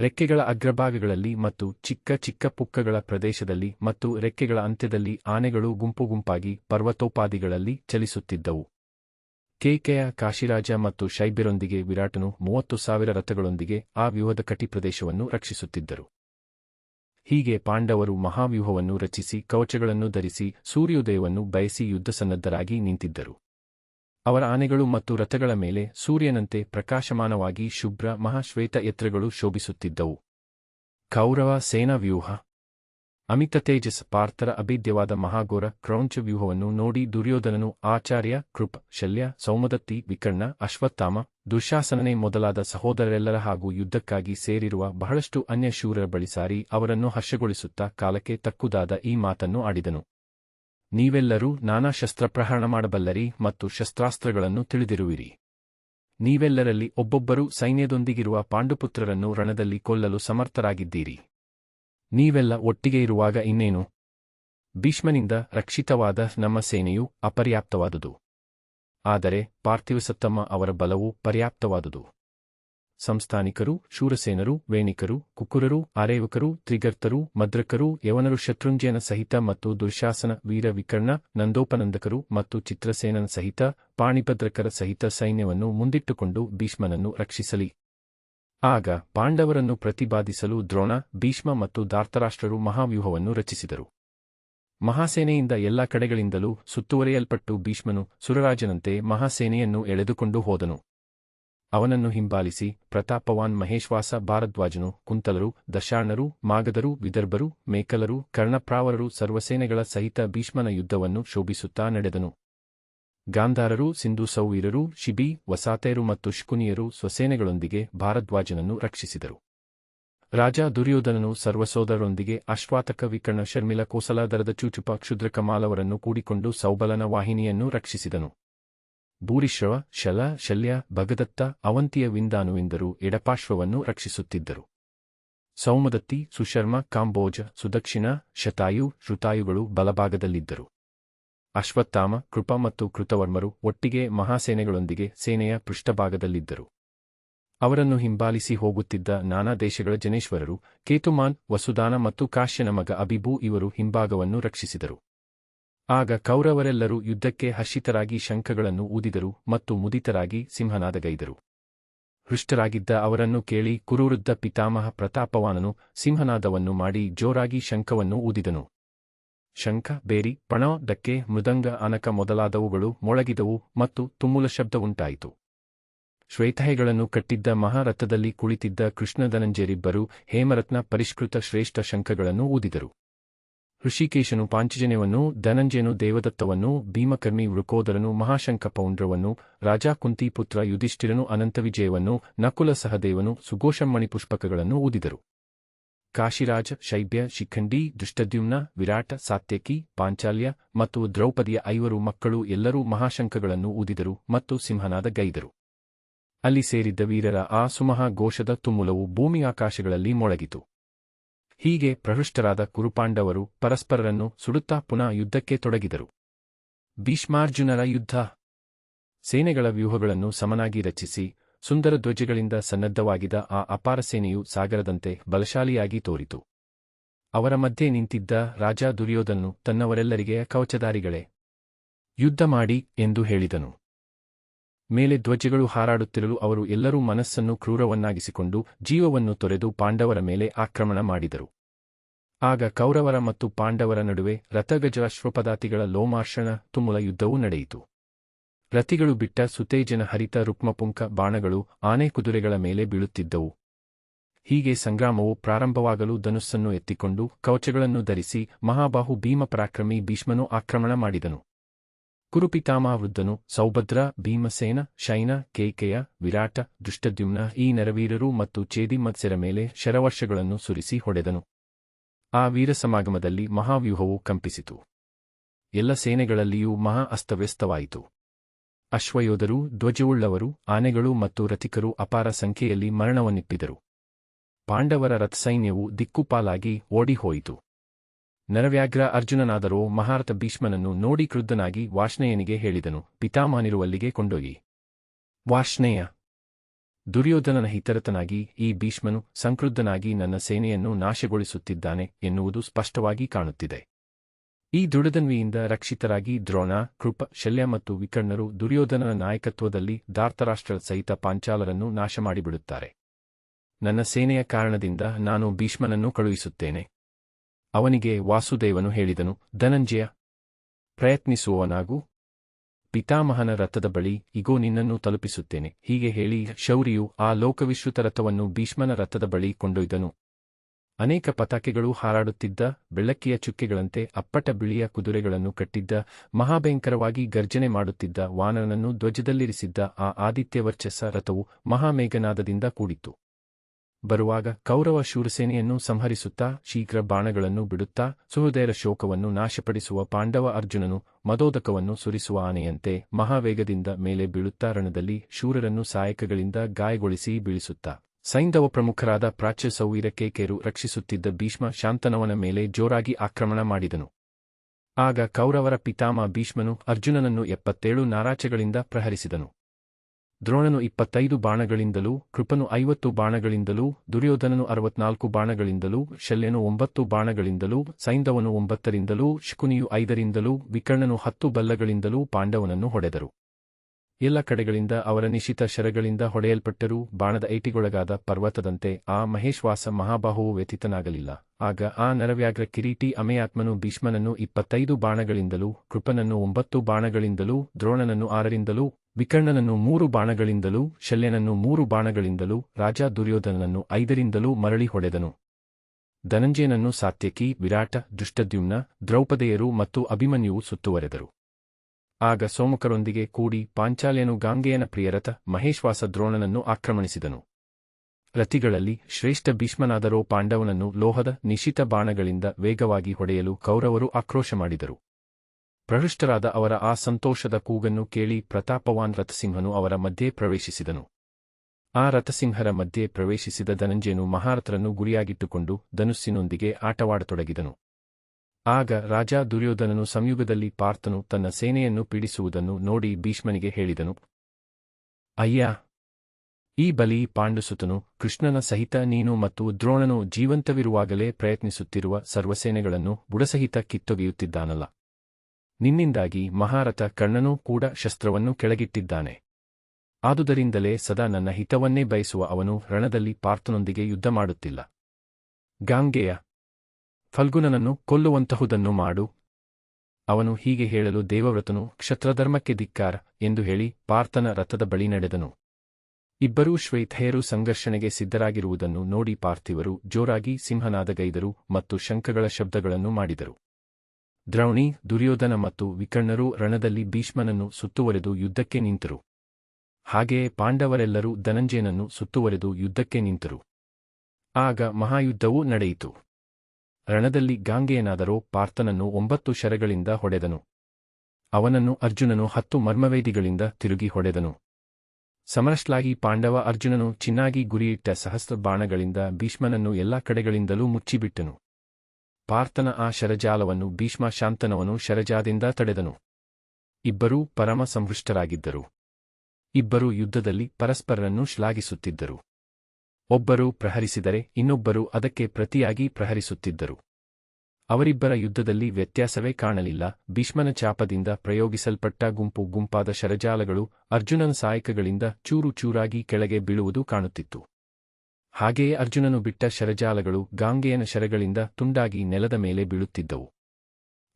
ರೆಕ್ಕೆಗಳ ಅಗ್ರಭಾಗಗಳಲ್ಲಿ ಮತ್ತು ಚಿಕ್ಕ ಚಿಕ್ಕ ಪುಕ್ಕಗಳ ಪ್ರದೇಶದಲ್ಲಿ ಮತ್ತು ರೆಕ್ಕೆಗಳ ಅಂತ್ಯದಲ್ಲಿ ಆನೆಗಳು ಗುಂಪು ಗುಂಪಾಗಿ ಪರ್ವತೋಪಾದಿಗಳಲ್ಲಿ ಚಲಿಸುತ್ತಿದ್ದವು. ಕೇಕೆಯ ಕಾಶಿರಾಜ ಮತ್ತು ಶೈಬಿರೊಂದಿಗೆ ವಿರಾಟನು ಮೂವತ್ತು ಸಾವಿರ ರಥಗಳೊಂದಿಗೆ ಆ ವ್ಯೂಹದ ಕಟಿ ಪ್ರದೇಶವನ್ನು ರಕ್ಷಿಸುತ್ತಿದ್ದರು. ಹೀಗೆ ಪಾಂಡವರು ಮಹಾವ್ಯೂಹವನ್ನು ರಚಿಸಿ ಕವಚಗಳನ್ನು ಧರಿಸಿ ಸೂರ್ಯೋದಯವನ್ನು ಬಯಸಿ ಯುದ್ಧಸನ್ನದ್ಧರಾಗಿ ನಿಂತಿದ್ದರು. ಅವರ ಆನೆಗಳು ಮತ್ತು ರಥಗಳ ಮೇಲೆ ಸೂರ್ಯನಂತೆ ಪ್ರಕಾಶಮಾನವಾಗಿ ಶುಭ್ರ ಮಹಾಶ್ವೇತ ಎತ್ರಗಳು ಶೋಭಿಸುತ್ತಿದ್ದವು. ಕೌರವ ಸೇನಾ ವ್ಯೂಹ ಅಮಿತ ತೇಜಸ್ ಪಾರ್ಥರ ಅಭೇದ್ಯವಾದ ಮಹಾಘೋರ ಕ್ರೌಂಚ ವ್ಯೂಹವನ್ನು ನೋಡಿ ದುರ್ಯೋಧನನು ಆಚಾರ್ಯ, ಕೃಪ್, ಶಲ್ಯ, ಸೌಮದತ್ತಿ, ವಿಕರ್ಣ, ಅಶ್ವತ್ಥಾಮ, ದುಶಾಸನನೆ ಮೊದಲಾದ ಸಹೋದರರೆಲ್ಲರ ಹಾಗೂ ಯುದ್ಧಕ್ಕಾಗಿ ಸೇರಿರುವ ಬಹಳಷ್ಟು ಅನ್ಯ ಶೂರರ ಬಳಿ ಸಾರಿ ಅವರನ್ನು ಹರ್ಷಗೊಳಿಸುತ್ತಾ ಕಾಲಕ್ಕೆ ತಕ್ಕುದಾದ ಈ ಮಾತನ್ನು ಆಡಿದನು. ನೀವೆಲ್ಲರೂ ನಾನಾ ಶಸ್ತ್ರಪ್ರಹರಣ ಮಾಡಬಲ್ಲರಿ ಮತ್ತು ಶಸ್ತ್ರಾಸ್ತ್ರಗಳನ್ನು ತಿಳಿದಿರುವಿರಿ. ನೀವೆಲ್ಲರಲ್ಲಿ ಒಬ್ಬೊಬ್ಬರು ಸೈನ್ಯದೊಂದಿಗಿರುವ ಪಾಂಡುಪುತ್ರರನ್ನು ರಣದಲ್ಲಿ ಕೊಲ್ಲಲು ಸಮರ್ಥರಾಗಿದ್ದೀರಿ. ನೀವೆಲ್ಲ ಒಟ್ಟಿಗೆ ಇರುವಾಗ ಇನ್ನೇನು? ಭೀಷ್ಮನಿಂದ ರಕ್ಷಿತವಾದ ನಮ್ಮ ಸೇನೆಯು ಅಪರ್ಯಾಪ್ತವಾದುದು. ಆದರೆ ಪಾರ್ಥಿವಸತ್ತಮ್ಮ ಅವರ ಬಲವು ಪರ್ಯಾಪ್ತವಾದುದು. ಸಂಸ್ಥಾನಿಕರು, ಶೂರಸೇನರು, ವೇಣಿಕರು, ಕುಕುರರು, ಆರೇವಕರು, ತ್ರಿಗರ್ತರು, ಮದ್ರಕರು, ಯವನರು, ಶತ್ರುಂಜಯನ ಸಹಿತ ಮತ್ತು ದುರ್ಶಾಸನ ವೀರ ವಿಕರ್ಣ, ನಂದೋಪನಂದಕರು ಮತ್ತು ಚಿತ್ರಸೇನನ ಸಹಿತ ಪಾಣಿಭದ್ರಕರ ಸಹಿತ ಸೈನ್ಯವನ್ನು ಮುಂದಿಟ್ಟುಕೊಂಡು ಭೀಷ್ಮನನ್ನು ರಕ್ಷಿಸಲಿ. ಆಗ ಪಾಂಡವರನ್ನು ಪ್ರತಿಪಾದಿಸಲು ದ್ರೋಣ, ಭೀಷ್ಮ ಮತ್ತು ಧಾರ್ತರಾಷ್ಟ್ರರು ಮಹಾವ್ಯೂಹವನ್ನು ರಚಿಸಿದರು. ಮಹಾಸೇನೆಯಿಂದ ಎಲ್ಲ ಕಡೆಗಳಿಂದಲೂ ಸುತ್ತುವರಿಯಲ್ಪಟ್ಟು ಭೀಷ್ಮನು ಸುರರಾಜನಂತೆ ಮಹಾಸೇನೆಯನ್ನು ಎಳೆದುಕೊಂಡು ಹೋದನು. ಅವನನ್ನು ಹಿಂಬಾಲಿಸಿ ಪ್ರತಾಪವಾನ್ ಮಹೇಶ್ವಾಸ ಭಾರದ್ವಾಜನು, ಕುಂತಲರು ದಶಾಣರು ಮಾಗದರು ವಿದರ್ಭರು, ಮೇಕಲರು, ಕರ್ಣಪ್ರಾವರರು, ಸರ್ವಸೇನೆಗಳ ಸಹಿತ ಭೀಷ್ಮನ ಯುದ್ಧವನ್ನು ಶೋಭಿಸುತ್ತಾ ನಡೆದನು. ಗಾಂಧಾರರು, ಸಿಂಧು ಸೌವೀರರು ಶಿಬಿ ವಸಾತೆಯರು ಮತ್ತು ಶುಕುನಿಯರು ಸ್ವಸೇನೆಗಳೊಂದಿಗೆ ಭಾರದ್ವಾಜನನ್ನು ರಕ್ಷಿಸಿದರು. ರಾಜ ದುರ್ಯೋಧನನು ಸರ್ವಸೋದರರೊಂದಿಗೆ ಅಶ್ವಾತಕ ವಿಕರ್ಣ ಶರ್ಮಿಲ ಕೋಸಲಾದರದ ಚೂಚುಪ ಕ್ಷುದ್ರಕಮಾಲವರನ್ನು ಕೂಡಿಕೊಂಡು ಸೌಬಲನ ವಾಹಿನಿಯನ್ನು ರಕ್ಷಿಸಿದನು. ಭೂರಿಶ್ರವ, ಶಲ, ಶಲ್ಯ, ಭಗದತ್ತ, ಅವಂತಿಯ ವಿಂದಾನುವಿಂದರು ಎಡಪಾರ್ಶ್ವವನ್ನು ರಕ್ಷಿಸುತ್ತಿದ್ದರು. ಸೌಮದತ್ತಿ, ಸುಶರ್ಮ, ಕಾಂಬೋಜ, ಸುದಕ್ಷಿಣ, ಶತಾಯು ಶ್ರುತಾಯುಗಳು ಬಲಭಾಗದಲ್ಲಿದ್ದರು. ಅಶ್ವತ್ಥಾಮ, ಕೃಪ ಮತ್ತು ಕೃತವರ್ಮರು ಒಟ್ಟಿಗೆ ಮಹಾಸೇನೆಗಳೊಂದಿಗೆ ಸೇನೆಯ ಪೃಷ್ಠಭಾಗದಲ್ಲಿದ್ದರು. ಅವರನ್ನು ಹಿಂಬಾಲಿಸಿ ಹೋಗುತ್ತಿದ್ದ ನಾನಾ ದೇಶಗಳ ಜನೇಶ್ವರರು, ಕೇತುಮಾನ್, ವಸುದಾನ ಮತ್ತು ಕಾಶ್ಯನ ಮಗ ಅಬಿಬೂ ಇವರು ಹಿಂಭಾಗವನ್ನು ರಕ್ಷಿಸಿದರು. ಆಗ ಕೌರವರೆಲ್ಲರೂ ಯುದ್ಧಕ್ಕೆ ಹರ್ಷಿತರಾಗಿ ಶಂಖಗಳನ್ನು ಊದಿದರು ಮತ್ತು ಮುದಿತರಾಗಿ ಸಿಂಹನಾದಗೈದರು. ಹೃಷ್ಟರಾಗಿದ್ದ ಅವರನ್ನು ಕೇಳಿ ಕುರುವೃದ್ಧ ಪಿತಾಮಹ ಪ್ರತಾಪವಾನನು ಸಿಂಹನಾದವನ್ನು ಮಾಡಿ ಜೋರಾಗಿ ಶಂಖವನ್ನು ಊದಿದನು. ಶಂಖ, ಬೇರಿ, ಪಣ, ಡಕ್ಕೆ, ಮೃದಂಗ, ಅನಕ ಮೊದಲಾದವುಗಳು ಮೊಳಗಿದವು ಮತ್ತು ತುಮ್ಮುಲ ಶಬ್ದವುಂಟಾಯಿತು. ಶ್ವೇತಹೆಗಳನ್ನು ಕಟ್ಟಿದ್ದ ಮಹಾರಥದಲ್ಲಿ ಕುಳಿತಿದ್ದ ಕೃಷ್ಣಧನಂಜರಿಬ್ಬರು ಹೇಮರತ್ನ ಪರಿಷ್ಕೃತ ಶ್ರೇಷ್ಠ ಶಂಖಗಳನ್ನು ಊದಿದರು. ಋಷಿಕೇಶನು ಪಾಂಚಜನ್ಯವನ್ನು, ಧನಂಜಯನು ದೇವದತ್ತವನ್ನು, ಭೀಮಕರ್ಮಿ ವೃಕೋದರನು ಮಹಾಶಂಖ ಪೌಂಡ್ರವನ್ನು, ರಾಜಾ ಕುಂತಿಪುತ್ರ ಯುಧಿಷ್ಠಿರನು ಅನಂತವಿಜಯವನ್ನು ನಕುಲ ಸಹದೇವನು ಸುಘೋಷಮ್ಮಣಿ ಪುಷ್ಪಕಗಳನ್ನು ಊದಿದರು. ಕಾಶಿರಾಜ, ಶೈಬ್ಯ, ಶಿಖಂಡಿ, ದುಷ್ಟದ್ಯುಮ್ನ, ವಿರಾಟ, ಸಾತ್ಯಕಿ, ಪಾಂಚಾಲ್ಯ ಮತ್ತು ದ್ರೌಪದಿಯ ಐವರು ಮಕ್ಕಳು ಎಲ್ಲರೂ ಮಹಾಶಂಖಗಳನ್ನು ಊದಿದರು ಮತ್ತು ಸಿಂಹನಾದ ಗೈದರು. ಅಲ್ಲಿ ಸೇರಿದ್ದ ವೀರರ ಆ ಸುಮಹಾ ಘೋಷದ ತುಮುಲವು ಭೂಮಿ ಆಕಾಶಗಳಲ್ಲಿ ಮೊಳಗಿತು. ಹೀಗೆ ಪ್ರಹೃಷ್ಟರಾದ ಕುರುಪಾಂಡವರು ಪರಸ್ಪರರನ್ನು ಸುಡುತ್ತಾ ಪುನಃ ಯುದ್ಧಕ್ಕೆ ತೊಡಗಿದರು. ಭೀಷ್ಮಾರ್ಜುನರ ಯುದ್ಧ. ಸೇನೆಗಳ ವ್ಯೂಹಗಳನ್ನು ಸಮನಾಗಿ ರಚಿಸಿ ಸುಂದರ ಧ್ವಜಗಳಿಂದ ಸನ್ನದ್ಧವಾಗಿದ್ದ ಆ ಅಪಾರ ಸೇನೆಯು ಸಾಗರದಂತೆ ಬಲಶಾಲಿಯಾಗಿ ತೋರಿತು. ಅವರ ಮಧ್ಯೆ ನಿಂತಿದ್ದ ರಾಜ ದುರ್ಯೋಧನು ತನ್ನವರೆಲ್ಲರಿಗೆ, ಕವಚದಾರಿಗಳೇ, ಯುದ್ಧ ಮಾಡಿ ಎಂದು ಹೇಳಿದನು. ಮೇಲೆ ಧ್ವಜಗಳು ಹಾರಾಡುತ್ತಿರಲು ಅವರು ಎಲ್ಲರೂ ಮನಸ್ಸನ್ನು ಕ್ರೂರವನ್ನಾಗಿಸಿಕೊಂಡು ಜೀವವನ್ನು ತೊರೆದು ಪಾಂಡವರ ಮೇಲೆ ಆಕ್ರಮಣ ಮಾಡಿದರು. ಆಗ ಕೌರವರ ಮತ್ತು ಪಾಂಡವರ ನಡುವೆ ರಥಗಜ ಲೋಮಾರ್ಷಣ ತುಮುಲ ಯುದ್ಧವೂ ನಡೆಯಿತು. ರಥಿಗಳು ಬಿಟ್ಟ ಸುತೇಜನ ಹರಿತ ರುಕ್ಮಪುಂಕ ಬಾಣಗಳು ಆನೆ ಕುದುರೆಗಳ ಮೇಲೆ ಬೀಳುತ್ತಿದ್ದವು. ಹೀಗೆ ಸಂಗ್ರಾಮವು ಪ್ರಾರಂಭವಾಗಲು ಧನುಸ್ಸನ್ನು ಎತ್ತಿಕೊಂಡು ಕವಚಗಳನ್ನು ಧರಿಸಿ ಮಹಾಬಾಹು ಭೀಮಪರಾಕ್ರಮಿ ಭೀಷ್ಮನು ಆಕ್ರಮಣ ಮಾಡಿದನು. ಕುರುಪಿತಾಮಾವೃದ್ಧನು ಸೌಭದ್ರ, ಭೀಮಸೇನ, ಶೈನ, ಕೇಕೆಯ, ವಿರಾಟ, ದುಷ್ಟದ್ಯುಮ್ನ ಈ ನರವೀರರು ಮತ್ತು ಚೇದಿಮತ್ಸೆರ ಮೇಲೆ ಶರವರ್ಷಗಳನ್ನು ಸುರಿಸಿ ಹೊಡೆದನು. ಆ ವೀರಸಮಾಗಮದಲ್ಲಿ ಮಹಾವ್ಯೂಹವು ಕಂಪಿಸಿತು. ಎಲ್ಲ ಸೇನೆಗಳಲ್ಲಿಯೂ ಮಹಾ ಅಸ್ತವ್ಯಸ್ತವಾಯಿತು. ಅಶ್ವಯೋಧರು, ಧ್ವಜವುಳ್ಳವರು, ಆನೆಗಳು ಮತ್ತು ರಥಿಕರು ಅಪಾರ ಸಂಖ್ಯೆಯಲ್ಲಿ ಮರಣವನ್ನಿಪ್ಪಿದರು ಪಾಂಡವರ ರಥಸೈನ್ಯವು ದಿಕ್ಕುಪಾಲಾಗಿ ಓಡಿಹೋಯಿತು. ನರವ್ಯಾಘ್ರ ಅರ್ಜುನನಾದರೋ ಮಹಾರಥ ಭೀಷ್ಮನನ್ನು ನೋಡಿ ಕ್ರುದ್ಧನಾಗಿ ವಾಷ್ಣೇಯನಿಗೆ ಹೇಳಿದನು, ಪಿತಾಮಹನಿರುವಲ್ಲಿಗೆ ಕೊಂಡೊಯ್ಯಿ. ವಾಷ್ಣೇಯ! ದುರ್ಯೋಧನನ ಹಿತರತನಾಗಿ ಈ ಭೀಷ್ಮನು ಸಂಕ್ರುದ್ಧನಾಗಿ ನನ್ನ ಸೇನೆಯನ್ನು ನಾಶಗೊಳಿಸುತ್ತಿದ್ದಾನೆ ಎನ್ನುವುದು ಸ್ಪಷ್ಟವಾಗಿ ಕಾಣುತ್ತಿದೆ. ಈ ದುಡದನ್ವಿಯಿಂದ ರಕ್ಷಿತರಾಗಿ ದ್ರೋಣ, ಕೃಪ, ಶಲ್ಯ ಮತ್ತು ವಿಕರ್ಣರು ದುರ್ಯೋಧನನ ನಾಯಕತ್ವದಲ್ಲಿ ಧಾರ್ತರಾಷ್ಟ್ರದ ಸಹಿತ ಪಾಂಚಾಲರನ್ನು ನಾಶ ಮಾಡಿಬಿಡುತ್ತಾರೆ ನನ್ನ ಸೇನೆಯ ಕಾರಣದಿಂದ ನಾನು ಭೀಷ್ಮನನ್ನು ಕಳುಹಿಸುತ್ತೇನೆ. ಅವನಿಗೆ ವಾಸುದೇವನು ಹೇಳಿದನು, ಧನಂಜಯ, ಪ್ರಯತ್ನಿಸುವವನಾಗು. ಪಿತಾಮಹನ ರಥದ ಬಳಿ ಇಗೋ ನಿನ್ನನ್ನು ತಲುಪಿಸುತ್ತೇನೆ. ಹೀಗೆ ಹೇಳಿ ಶೌರಿಯು ಆ ಲೋಕವಿಶ್ರುತ ರಥವನ್ನು ಭೀಷ್ಮನ ರಥದ ಬಳಿ ಕೊಂಡೊಯ್ದನು. ಅನೇಕ ಪತಾಕೆಗಳು ಹಾರಾಡುತ್ತಿದ್ದ ಬೆಳ್ಳಕ್ಕಿಯ ಚುಕ್ಕೆಗಳಂತೆ ಅಪ್ಪಟ ಬಿಳಿಯ ಕುದುರೆಗಳನ್ನು ಕಟ್ಟಿದ್ದ, ಮಹಾಭಯಂಕರವಾಗಿ ಗರ್ಜನೆ ಮಾಡುತ್ತಿದ್ದ ವಾನನನ್ನು ಧ್ವಜದಲ್ಲಿರಿಸಿದ್ದ ಆ ಆದಿತ್ಯವರ್ಚಸ ರಥವು ಮಹಾಮೇಘನಾದದಿಂದ ಕೂಡಿತ್ತು. ಬರುವಾಗ ಕೌರವ ಶೂರಸೇನೆಯನ್ನು ಸಂಹರಿಸುತ್ತಾ, ಶೀಘ್ರ ಬಾಣಗಳನ್ನು ಬಿಡುತ್ತಾ, ಸುಹೃದಯರ ಶೋಕವನ್ನು ನಾಶಪಡಿಸುವ ಪಾಂಡವ ಅರ್ಜುನನು ಮದೋದಕವನ್ನು ಸುರಿಸುವ ಆನೆಯಂತೆ ಮಹಾವೇಗದಿಂದ ಮೇಲೆ ಬೀಳುತ್ತಾ ರಣದಲ್ಲಿ ಶೂರರನ್ನು ಸಾಯಕಗಳಿಂದ ಗಾಯಗೊಳಿಸಿ ಬೀಳಿಸುತ್ತಾ ಸೈಂಧವ ಪ್ರಮುಖರಾದ ಪ್ರಾಚ್ಯ ಸೌವೀರಕೇಕೆರು ರಕ್ಷಿಸುತ್ತಿದ್ದ ಭೀಷ್ಮ ಶಾಂತನವನ ಮೇಲೆ ಜೋರಾಗಿ ಆಕ್ರಮಣ ಮಾಡಿದನು. ಆಗ ಕೌರವರ ಪಿತಾಮ ಭೀಷ್ಮನು ಅರ್ಜುನನನ್ನು ಎಪ್ಪತ್ತೇಳು ನಾರಾಚಗಳಿಂದ ಪ್ರಹರಿಸಿದನು. ದ್ರೋಣನು ಇಪ್ಪತ್ತೈದು ಬಾಣಗಳಿಂದಲೂ, ಕೃಪನು ಐವತ್ತು ಬಾಣಗಳಿಂದಲೂ, ದುರ್ಯೋಧನನು ಅರವತ್ನಾಲ್ಕು ಬಾಣಗಳಿಂದಲೂ, ಶಲ್ಯನು ಒಂಬತ್ತು ಬಾಣಗಳಿಂದಲೂ, ಸೈಂಧವನು ಒಂಬತ್ತರಿಂದಲೂ, ಶಕುನಿಯು ಐದರಿಂದಲೂ, ವಿಕರ್ಣನು ಹತ್ತು ಬಲ್ಲಗಳಿಂದಲೂ ಪಾಂಡವನನ್ನು ಹೊಡೆದರು. ಎಲ್ಲ ಕಡೆಗಳಿಂದ ಅವರ ನಿಶಿತ ಶರಗಳಿಂದ ಹೊಡೆಯಲ್ಪಟ್ಟರೂ ಬಾಣದ ಐಟಿಗೊಳಗಾದ ಪರ್ವತದಂತೆ ಆ ಮಹೇಶ್ವಾಸ ಮಹಾಬಾಹುವು ವ್ಯತಿತನಾಗಲಿಲ್ಲ. ಆಗ ಆ ನರವ್ಯಾಗ್ರ ಕಿರೀಟಿ ಅಮೆಯಾತ್ಮನು ಭೀಷ್ಮನನ್ನು ಇಪ್ಪತ್ತೈದು ಬಾಣಗಳಿಂದಲೂ, ಕೃಪನನ್ನು ಒಂಬತ್ತು ಬಾಣಗಳಿಂದಲೂ, ದ್ರೋಣನನ್ನು ಆರರಿಂದಲೂ, ವಿಕರ್ಣನನ್ನು ಮೂರು ಬಾಣಗಳಿಂದಲೂ, ಶಲ್ಯನನ್ನು ಮೂರು ಬಾಣಗಳಿಂದಲೂ, ರಾಜ ದುರ್ಯೋಧನನನ್ನು ಐದರಿಂದಲೂ ಮರಳಿ ಹೊಡೆದನು. ಧನಂಜಯನನ್ನು ಸಾತ್ಯಕಿ, ವಿರಾಟ, ದುಷ್ಟದ್ಯುಮ್ನ, ದ್ರೌಪದೆಯರು ಮತ್ತು ಅಭಿಮನ್ಯುವು ಸುತ್ತುವರೆದರು. ಆಗ ಸೋಮಕರೊಂದಿಗೆ ಕೂಡಿ ಪಾಂಚಾಲ್ಯನು ಗಾಂಗೆಯನ ಪ್ರಿಯರಥ ಮಹೇಶ್ವಾಸ ದ್ರೋಣನನ್ನು ಆಕ್ರಮಣಿಸಿದನು. ರತಿಗಳಲ್ಲಿ ಶ್ರೇಷ್ಠ ಭೀಷ್ಮನಾದರೋ ಪಾಂಡವನನ್ನು ಲೋಹದ ನಿಶಿತ ಬಾಣಗಳಿಂದ ವೇಗವಾಗಿ ಹೊಡೆಯಲು ಕೌರವರು ಆಕ್ರೋಶ ಮಾಡಿದರು. ಪ್ರಹೃಷ್ಟರಾದ ಅವರ ಆ ಸಂತೋಷದ ಕೂಗನ್ನು ಕೇಳಿ ಪ್ರತಾಪವಾನ್ ರಥಸಿಂಹನು ಅವರ ಮಧ್ಯೆ ಪ್ರವೇಶಿಸಿದನು. ಆ ರಥಸಿಂಹರ ಮಧ್ಯೆ ಪ್ರವೇಶಿಸಿದ ಧನಂಜಯನು ಮಹಾರಥರನ್ನು ಗುರಿಯಾಗಿಟ್ಟುಕೊಂಡು ಧನುಸ್ಸಿನೊಂದಿಗೆ ಆಟವಾಡತೊಡಗಿದನು. ಆಗ ರಾಜ ದುರ್ಯೋಧನನು ಸಂಯುಗದಲ್ಲಿ ಪಾರ್ಥನು ತನ್ನ ಸೇನೆಯನ್ನು ಪೀಡಿಸುವುದನ್ನು ನೋಡಿ ಭೀಷ್ಮನಿಗೆ ಹೇಳಿದನು. ಅಯ್ಯ! ಈ ಬಲಿ ಪಾಂಡುಸುತನು ಕೃಷ್ಣನ ಸಹಿತ ನೀನು ಮತ್ತು ದ್ರೋಣನು ಜೀವಂತವಿರುವಾಗಲೇ ಪ್ರಯತ್ನಿಸುತ್ತಿರುವ ಸರ್ವಸೇನೆಗಳನ್ನು ಬುಡಸಹಿತ ಕಿತ್ತೊಗೆಯುತ್ತಿದ್ದಾನಲ್ಲ. ನಿನ್ನಿಂದಾಗಿ ಮಹಾರಥ ಕರ್ಣನೂ ಕೂಡ ಶಸ್ತ್ರವನ್ನು ಕೆಳಗಿಟ್ಟಿದ್ದಾನೆ. ಆದುದರಿಂದಲೇ ಸದಾ ನನ್ನ ಹಿತವನ್ನೇ ಬಯಸುವ ಅವನು ರಣದಲ್ಲಿ ಪಾರ್ಥನೊಂದಿಗೆ ಯುದ್ಧ ಮಾಡುತ್ತಿಲ್ಲ. ಗಾಂಗೆಯ ಫಲ್ಗುನನನ್ನು ಕೊಲ್ಲುವಂತಹುದನ್ನು ಮಾಡು. ಅವನು ಹೀಗೆ ಹೇಳಲು ದೇವವ್ರತನು ಕ್ಷತ್ರಧರ್ಮಕ್ಕೆ ಧಿಕ್ಕಾರ ಎಂದು ಹೇಳಿ ಪಾರ್ಥನ ರಥದ ಬಳಿ ನಡೆದನು. ಇಬ್ಬರೂ ಶ್ವೇತಯರು ಸಂಘರ್ಷಣೆಗೆ ಸಿದ್ಧರಾಗಿರುವುದನ್ನು ನೋಡಿ ಪಾರ್ಥಿವರು ಜೋರಾಗಿ ಸಿಂಹನಾದಗೈದರು ಮತ್ತು ಶಂಖಗಳ ಶಬ್ದಗಳನ್ನು ಮಾಡಿದರು. ದ್ರೌಣಿ, ದುರ್ಯೋಧನ ಮತ್ತು ವಿಕರ್ಣರು ರಣದಲ್ಲಿ ಭೀಷ್ಮನನ್ನು ಸುತ್ತುವರೆದು ಯುದ್ಧಕ್ಕೆ ನಿಂತರು. ಹಾಗೆಯೇ ಪಾಂಡವರೆಲ್ಲರೂ ಧನಂಜಯನನ್ನು ಸುತ್ತುವರೆದು ಯುದ್ಧಕ್ಕೆ ನಿಂತರು. ಆಗ ಮಹಾಯುದ್ಧವೂ ನಡೆಯಿತು. ರಣದಲ್ಲಿ ಗಾಂಗೆಯನಾದರೋ ಪಾರ್ಥನನ್ನು ಒಂಬತ್ತು ಶರಗಳಿಂದ ಹೊಡೆದನು. ಅವನನ್ನು ಅರ್ಜುನನು ಹತ್ತು ಮರ್ಮವೇದಿಗಳಿಂದ ತಿರುಗಿ ಹೊಡೆದನು. ಸಮರಶ್ಲಾಗಿ ಪಾಂಡವ ಅರ್ಜುನನು ಚಿನ್ನಾಗಿ ಗುರಿಯಿಟ್ಟ ಸಹಸ್ರ ಬಾಣಗಳಿಂದ ಭೀಷ್ಮನನ್ನು ಎಲ್ಲಾ ಕಡೆಗಳಿಂದಲೂ ಮುಚ್ಚಿಬಿಟ್ಟನು. ಪಾರ್ಥನ ಆ ಶರಜಾಲವನ್ನು ಭೀಷ್ಮ ಶಾಂತನವನು ಶರಜಾದಿಂದ ತಡೆದನು. ಇಬ್ಬರೂ ಪರಮ ಸಂಹೃಷ್ಟರಾಗಿದ್ದರು ಇಬ್ಬರೂ ಯುದ್ಧದಲ್ಲಿ ಪರಸ್ಪರರನ್ನು ಶ್ಲಾಘಿಸುತ್ತಿದ್ದರು. ಒಬ್ಬರು ಪ್ರಹರಿಸಿದರೆ ಇನ್ನೊಬ್ಬರು ಅದಕ್ಕೆ ಪ್ರತಿಯಾಗಿ ಪ್ರಹರಿಸುತ್ತಿದ್ದರು. ಅವರಿಬ್ಬರ ಯುದ್ಧದಲ್ಲಿ ವ್ಯತ್ಯಾಸವೇ ಕಾಣಲಿಲ್ಲ. ಭೀಷ್ಮನ ಚಾಪದಿಂದ ಪ್ರಯೋಗಿಸಲ್ಪಟ್ಟ ಗುಂಪು ಗುಂಪಾದ ಶರಜಾಲಗಳು ಅರ್ಜುನನ ಸಾಯಕಗಳಿಂದ ಚೂರು ಚೂರಾಗಿ ಕೆಳಗೆ ಬೀಳುವುದು ಕಾಣುತ್ತಿತ್ತು. ಹಾಗೆಯೇ ಅರ್ಜುನನು ಬಿಟ್ಟ ಶರಜಾಲಗಳು ಗಾಂಗೆಯನ ಶರಗಳಿಂದ ತುಂಡಾಗಿ ನೆಲದ ಮೇಲೆ ಬೀಳುತ್ತಿದ್ದವು.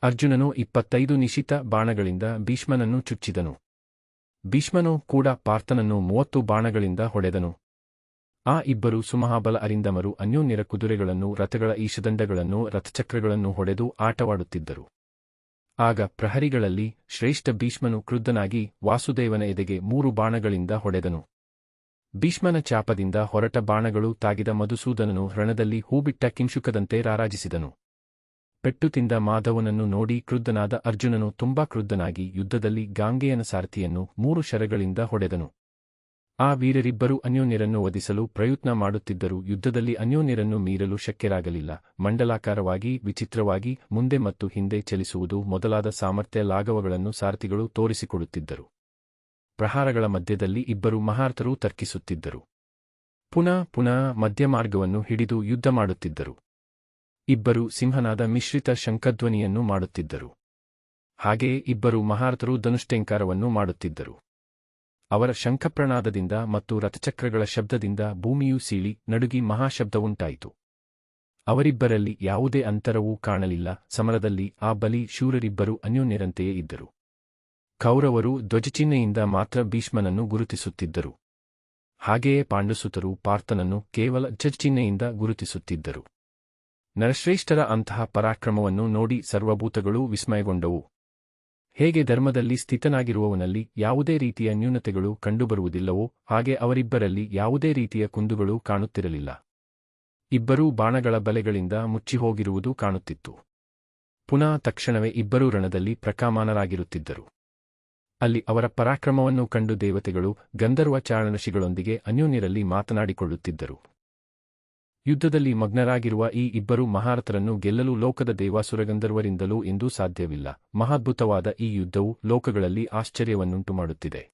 ಅರ್ಜುನನು ಇಪ್ಪತ್ತೈದು ನಿಶಿತ ಬಾಣಗಳಿಂದ ಭೀಷ್ಮನನ್ನು ಚುಚ್ಚಿದನು. ಭೀಷ್ಮನು ಕೂಡ ಪಾರ್ಥನನ್ನು ಮೂವತ್ತು ಬಾಣಗಳಿಂದ ಹೊಡೆದನು. ಆ ಇಬ್ಬರು ಸುಮಹಾಬಲ ಅರಿಂದಮರು ಅನ್ಯೋನ್ಯರ ಕುದುರೆಗಳನ್ನು, ರಥಗಳ ಈಶದಂಡಗಳನ್ನು ರಥಚಕ್ರಗಳನ್ನು ಹೊಡೆದು ಆಟವಾಡುತ್ತಿದ್ದರು. ಆಗ ಪ್ರಹರಿಗಳಲ್ಲಿ ಶ್ರೇಷ್ಠ ಭೀಷ್ಮನು ಕ್ರುದ್ಧನಾಗಿ ವಾಸುದೇವನ ಎದೆಗೆ ಮೂರು ಬಾಣಗಳಿಂದ ಹೊಡೆದನು. ಭೀಷ್ಮನ ಚಾಪದಿಂದ ಹೊರಟ ಬಾಣಗಳು ತಾಗಿದ ಮಧುಸೂದನನು ರಣದಲ್ಲಿ ಹೂಬಿಟ್ಟ ಕಿಂಶುಕದಂತೆ ರಾರಾಜಿಸಿದನು. ಪೆಟ್ಟು ತಿಂದ ಮಾಧವನನ್ನು ನೋಡಿ ಕ್ರುದ್ಧನಾದ ಅರ್ಜುನನು ತುಂಬಾ ಕ್ರುದ್ಧನಾಗಿ ಯುದ್ಧದಲ್ಲಿ ಗಾಂಗೆಯನ ಸಾರಥಿಯನ್ನು ಮೂರು ಶರಗಳಿಂದ ಹೊಡೆದನು. ಆ ವೀರರಿಬ್ಬರು ಅನ್ಯೋನ್ಯರನ್ನು ವಧಿಸಲು ಪ್ರಯತ್ನ ಮಾಡುತ್ತಿದ್ದರು ಯುದ್ಧದಲ್ಲಿ ಅನ್ಯೋನ್ಯರನ್ನು ಮೀರಲು ಶಕ್ಯರಾಗಲಿಲ್ಲ. ಮಂಡಲಾಕಾರವಾಗಿ, ವಿಚಿತ್ರವಾಗಿ, ಮುಂದೆ ಮತ್ತು ಹಿಂದೆ ಚಲಿಸುವುದು ಮೊದಲಾದ ಸಾಮರ್ಥ್ಯ ಲಾಘವಗಳನ್ನು ಸಾರಥಿಗಳು ತೋರಿಸಿಕೊಡುತ್ತಿದ್ದರು. ಪ್ರಹಾರಗಳ ಮಧ್ಯದಲ್ಲಿ ಇಬ್ಬರು ಮಹಾರ್ಥರು ತರ್ಕಿಸುತ್ತಿದ್ದರು. ಪುನಃ ಪುನಃ ಮಧ್ಯಮಾರ್ಗವನ್ನು ಹಿಡಿದು ಯುದ್ಧ ಮಾಡುತ್ತಿದ್ದರು. ಇಬ್ಬರು ಸಿಂಹನಾದ ಮಿಶ್ರಿತ ಶಂಖಧ್ವನಿಯನ್ನು ಮಾಡುತ್ತಿದ್ದರು. ಹಾಗೆಯೇ ಇಬ್ಬರು ಮಹಾರ್ಥರು ಧನುಷ್ಟೆಂಕಾರವನ್ನು ಮಾಡುತ್ತಿದ್ದರು. ಅವರ ಶಂಖಪ್ರಣಾದದಿಂದ ಮತ್ತು ರಥಚಕ್ರಗಳ ಶಬ್ದದಿಂದ ಭೂಮಿಯೂ ಸೀಳಿ, ನಡುಗಿ ಮಹಾಶಬ್ದವುಂಟಾಯಿತು. ಅವರಿಬ್ಬರಲ್ಲಿ ಯಾವುದೇ ಅಂತರವೂ ಕಾಣಲಿಲ್ಲ, ಸಮರದಲ್ಲಿ ಆ ಬಲಿ ಶೂರರಿಬ್ಬರು ಅನ್ಯೋನ್ಯರಂತೆಯೇ ಇದ್ದರು. ಕೌರವರು ಧ್ವಜಚಿಹ್ನೆಯಿಂದ ಮಾತ್ರ ಭೀಷ್ಮನನ್ನು ಗುರುತಿಸುತ್ತಿದ್ದರು. ಹಾಗೆಯೇ ಪಾಂಡುಸುತರು ಪಾರ್ಥನನ್ನು ಕೇವಲ ಜಜ್ಚಿಹ್ನೆಯಿಂದ ಗುರುತಿಸುತ್ತಿದ್ದರು. ನರಶ್ರೇಷ್ಠರ ಅಂತಹ ಪರಾಕ್ರಮವನ್ನು ನೋಡಿ ಸರ್ವಭೂತಗಳೂ ವಿಸ್ಮಯಗೊಂಡವು. ಹೇಗೆ ಧರ್ಮದಲ್ಲಿ ಸ್ಥಿತನಾಗಿರುವವನಲ್ಲಿ ಯಾವುದೇ ರೀತಿಯ ನ್ಯೂನತೆಗಳು ಕಂಡುಬರುವುದಿಲ್ಲವೋ ಹಾಗೆ ಅವರಿಬ್ಬರಲ್ಲಿ ಯಾವುದೇ ರೀತಿಯ ಕುಂದುಗಳು ಕಾಣುತ್ತಿರಲಿಲ್ಲ. ಇಬ್ಬರೂ ಬಾಣಗಳ ಬಲೆಗಳಿಂದ ಮುಚ್ಚಿಹೋಗಿರುವುದು ಕಾಣುತ್ತಿತ್ತು. ಪುನಃ ತಕ್ಷಣವೇ ಇಬ್ಬರೂ ರಣದಲ್ಲಿ ಪ್ರಕಾಮಾನರಾಗಿರುತ್ತಿದ್ದರು. ಅಲ್ಲಿ ಅವರ ಪರಾಕ್ರಮವನ್ನು ಕಂಡು ದೇವತೆಗಳು ಗಂಧರ್ವ ಚಾರಣಶಿಗಳೊಂದಿಗೆ ಅನ್ಯೋನ್ಯರಲ್ಲಿ ಮಾತನಾಡಿಕೊಳ್ಳುತ್ತಿದ್ದರು. ಯುದ್ಧದಲ್ಲಿ ಮಗ್ನರಾಗಿರುವ ಈ ಇಬ್ಬರು ಮಹಾರಥರನ್ನು ಗೆಲ್ಲಲು ಲೋಕದ ದೇವಾಸುರಗಂಧರ್ವರಿಂದಲೂ ಎಂದೂ ಸಾಧ್ಯವಿಲ್ಲ. ಮಹಾದ್ಭುತವಾದ ಈ ಯುದ್ಧವು ಲೋಕಗಳಲ್ಲಿ ಆಶ್ಚರ್ಯವನ್ನುಂಟು ಮಾಡುತ್ತಿದೆ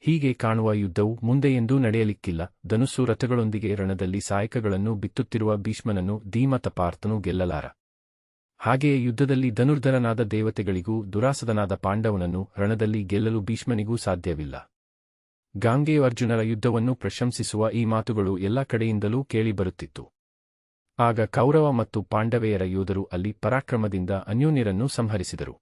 ಹೀಗೆ ಕಾಣುವ ಯುದ್ಧವು ಮುಂದೆ ಎಂದೂ ನಡೆಯಲಿಕ್ಕಿಲ್ಲ. ಧನುಸ್ಸು ರಥಗಳೊಂದಿಗೆ ರಣದಲ್ಲಿ ಸಾಯಕಗಳನ್ನು ಬಿತ್ತುತ್ತಿರುವ ಭೀಷ್ಮನನ್ನು ಧೀಮತ ಪಾರ್ಥನು ಗೆಲ್ಲಲಾರ. ಹಾಗೆಯೇ ಯುದ್ಧದಲ್ಲಿ ಧನುರ್ಧರನಾದ ದೇವತೆಗಳಿಗೂ ದುರಾಸದನಾದ ಪಾಂಡವನನ್ನು ರಣದಲ್ಲಿ ಗೆಲ್ಲಲು ಭೀಷ್ಮನಿಗೂ ಸಾಧ್ಯವಿಲ್ಲ. ಗಾಂಗೆಯು ಅರ್ಜುನರ ಯುದ್ಧವನ್ನು ಪ್ರಶಂಸಿಸುವ ಈ ಮಾತುಗಳು ಎಲ್ಲ ಕಡೆಯಿಂದಲೂ ಕೇಳಿಬರುತ್ತಿತ್ತು. ಆಗ ಕೌರವ ಮತ್ತು ಪಾಂಡವೆಯರ ಯೋಧರು ಅಲ್ಲಿ ಪರಾಕ್ರಮದಿಂದ ಅನ್ಯೋನ್ಯರನ್ನು ಸಂಹರಿಸಿದರು.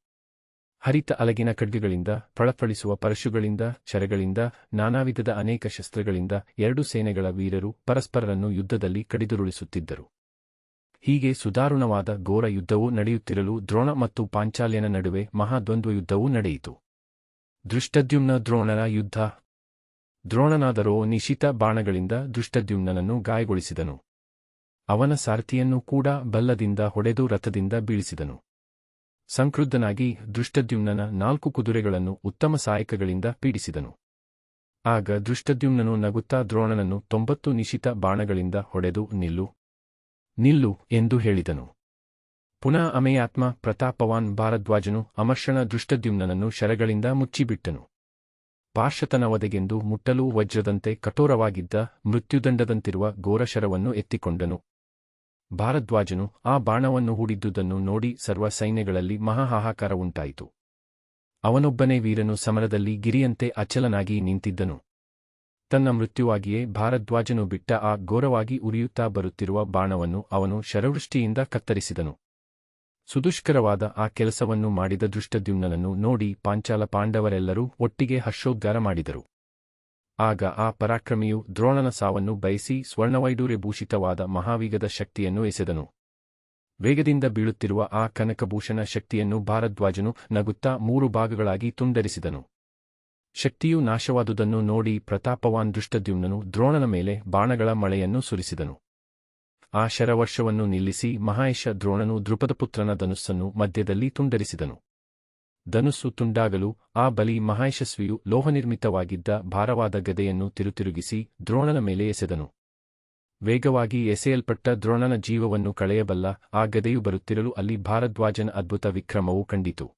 ಹರಿತ ಅಲಗಿನ ಖಡ್ಗಗಳಿಂದ ಫಳಫಳಿಸುವ ಪರಶುಗಳಿಂದ ಶರಗಳಿಂದ ನಾನಾ ವಿಧದ ಅನೇಕ ಶಸ್ತ್ರಗಳಿಂದ ಎರಡು ಸೇನೆಗಳ ವೀರರು ಪರಸ್ಪರರನ್ನು ಯುದ್ಧದಲ್ಲಿ ಕಡಿದುರುಳಿಸುತ್ತಿದ್ದರು. ಹೀಗೆ ಸುದಾರುಣವಾದ ಘೋರ ಯುದ್ಧವೂ ನಡೆಯುತ್ತಿರಲು ದ್ರೋಣ ಮತ್ತು ಪಾಂಚಾಲ್ಯನ ನಡುವೆ ಮಹಾದ್ವಂದ್ವ ಯುದ್ಧವೂ ನಡೆಯಿತು. ದೃಷ್ಟದ್ಯುಮ್ನ ದ್ರೋಣರ ಯುದ್ಧ ದ್ರೋಣನಾದರೋ ನಿಶಿತ ಬಾಣಗಳಿಂದ ದುಷ್ಟದ್ಯುಮ್ನನನ್ನು ಗಾಯಗೊಳಿಸಿದನು. ಅವನ ಸಾರಥಿಯನ್ನು ಕೂಡ ಬಲ್ಲದಿಂದ ಹೊಡೆದು ರಥದಿಂದ ಬೀಳಿಸಿದನು. ಸಂಕ್ರುದ್ಧನಾಗಿ ದೃಷ್ಟದ್ಯುಮ್ನನ ನಾಲ್ಕು ಕುದುರೆಗಳನ್ನು ಉತ್ತಮ ಸಹಾಯಕಗಳಿಂದ ಪೀಡಿಸಿದನು. ಆಗ ದೃಷ್ಟದ್ಯುಮ್ನನು ನಗುತ್ತಾ ದ್ರೋಣನನ್ನು ತೊಂಬತ್ತು ನಿಶಿತ ಬಾಣಗಳಿಂದ ಹೊಡೆದು ನಿಲ್ಲು ನಿಲ್ಲು ಎಂದು ಹೇಳಿದನು. ಪುನಃ ಅಮೆಯಾತ್ಮ ಪ್ರತಾಪವಾನ್ ಭಾರದ್ವಾಜನು ಅಮರ್ಷಣ ದೃಷ್ಟದ್ಯುಮ್ನನನ್ನು ಶರಗಳಿಂದ ಮುಚ್ಚಿಬಿಟ್ಟನು. ಪಾರ್ಶತನ ಒದೆಗೆಂದು ಮುಟ್ಟಲೂ ವಜ್ರದಂತೆ ಕಠೋರವಾಗಿದ್ದ ಮೃತ್ಯುದಂಡದಂತಿರುವ ಗೋರಶರವನ್ನು ಎತ್ತಿಕೊಂಡನು. ಭಾರದ್ವಾಜನು ಆ ಬಾಣವನ್ನು ಹೂಡಿದ್ದುದನ್ನು ನೋಡಿ ಸರ್ವ ಸೈನ್ಯಗಳಲ್ಲಿ ಮಹಾಹಾಹಾಕಾರವುಂಟಾಯಿತು. ಅವನೊಬ್ಬನೇ ವೀರನು ಸಮರದಲ್ಲಿ ಗಿರಿಯಂತೆ ಅಚಲನಾಗಿ ನಿಂತಿದ್ದನು. ತನ್ನ ಮೃತ್ಯುವಾಗಿಯೇ ಭಾರದ್ವಾಜನು ಬಿಟ್ಟ ಆ ಘೋರವಾಗಿ ಉರಿಯುತ್ತಾ ಬರುತ್ತಿರುವ ಬಾಣವನ್ನು ಅವನು ಶರವೃಷ್ಟಿಯಿಂದ ಕತ್ತರಿಸಿದನು. ಸುದುಷ್ಕರವಾದ ಆ ಕೆಲಸವನ್ನು ಮಾಡಿದ ದೃಷ್ಟದ್ಯುಮ್ನನನ್ನು ನೋಡಿ ಪಾಂಚಾಲ ಪಾಂಡವರೆಲ್ಲರೂ ಒಟ್ಟಿಗೆ ಹರ್ಷೋದ್ಗಾರ ಮಾಡಿದರು. ಆಗ ಆ ಪರಾಕ್ರಮಿಯು ದ್ರೋಣನ ಸಾವನ್ನು ಬಯಸಿ ಸ್ವರ್ಣವೈಡೂರ್ಯ ಭೂಷಿತವಾದ ಮಹಾವೀಗದ ಶಕ್ತಿಯನ್ನು ಎಸೆದನು. ವೇಗದಿಂದ ಬೀಳುತ್ತಿರುವ ಆ ಕನಕಭೂಷಣ ಶಕ್ತಿಯನ್ನು ಭಾರದ್ವಾಜನು ನಗುತ್ತಾ ಮೂರು ಭಾಗಗಳಾಗಿ ತುಂಡರಿಸಿದನು. ಶಕ್ತಿಯು ನಾಶವಾದುದನ್ನು ನೋಡಿ ಪ್ರತಾಪವಾನ್ ದೃಷ್ಟದ್ಯುಮ್ನನು ದ್ರೋಣನ ಮೇಲೆ ಬಾಣಗಳ ಮಳೆಯನ್ನು ಸುರಿಸಿದನು. ಆ ಶರವರ್ಷವನ್ನು ನಿಲ್ಲಿಸಿ ಮಹಾಯಶ ದ್ರೋಣನು ದೃಪದಪುತ್ರನ ಧನುಸ್ಸನ್ನು ಮಧ್ಯದಲ್ಲಿ ತುಂಡರಿಸಿದನು. ಧನುಸ್ಸು ತುಂಡಾಗಲು ಆ ಬಲಿ ಮಹಾಯಶಸ್ವಿಯು ಲೋಹನಿರ್ಮಿತವಾಗಿದ್ದ ಭಾರವಾದ ಗದೆಯನ್ನು ತಿರುತಿರುಗಿಸಿ ದ್ರೋಣನ ಮೇಲೆ ಎಸೆದನು. ವೇಗವಾಗಿ ಎಸೆಯಲ್ಪಟ್ಟ ದ್ರೋಣನ ಜೀವವನ್ನು ಕಳೆಯಬಲ್ಲ ಆ ಗದೆಯು ಬರುತ್ತಿರಲು ಅಲ್ಲಿ ಭಾರದ್ವಾಜನ ಅದ್ಭುತ ವಿಕ್ರಮವು ಕಂಡಿತು.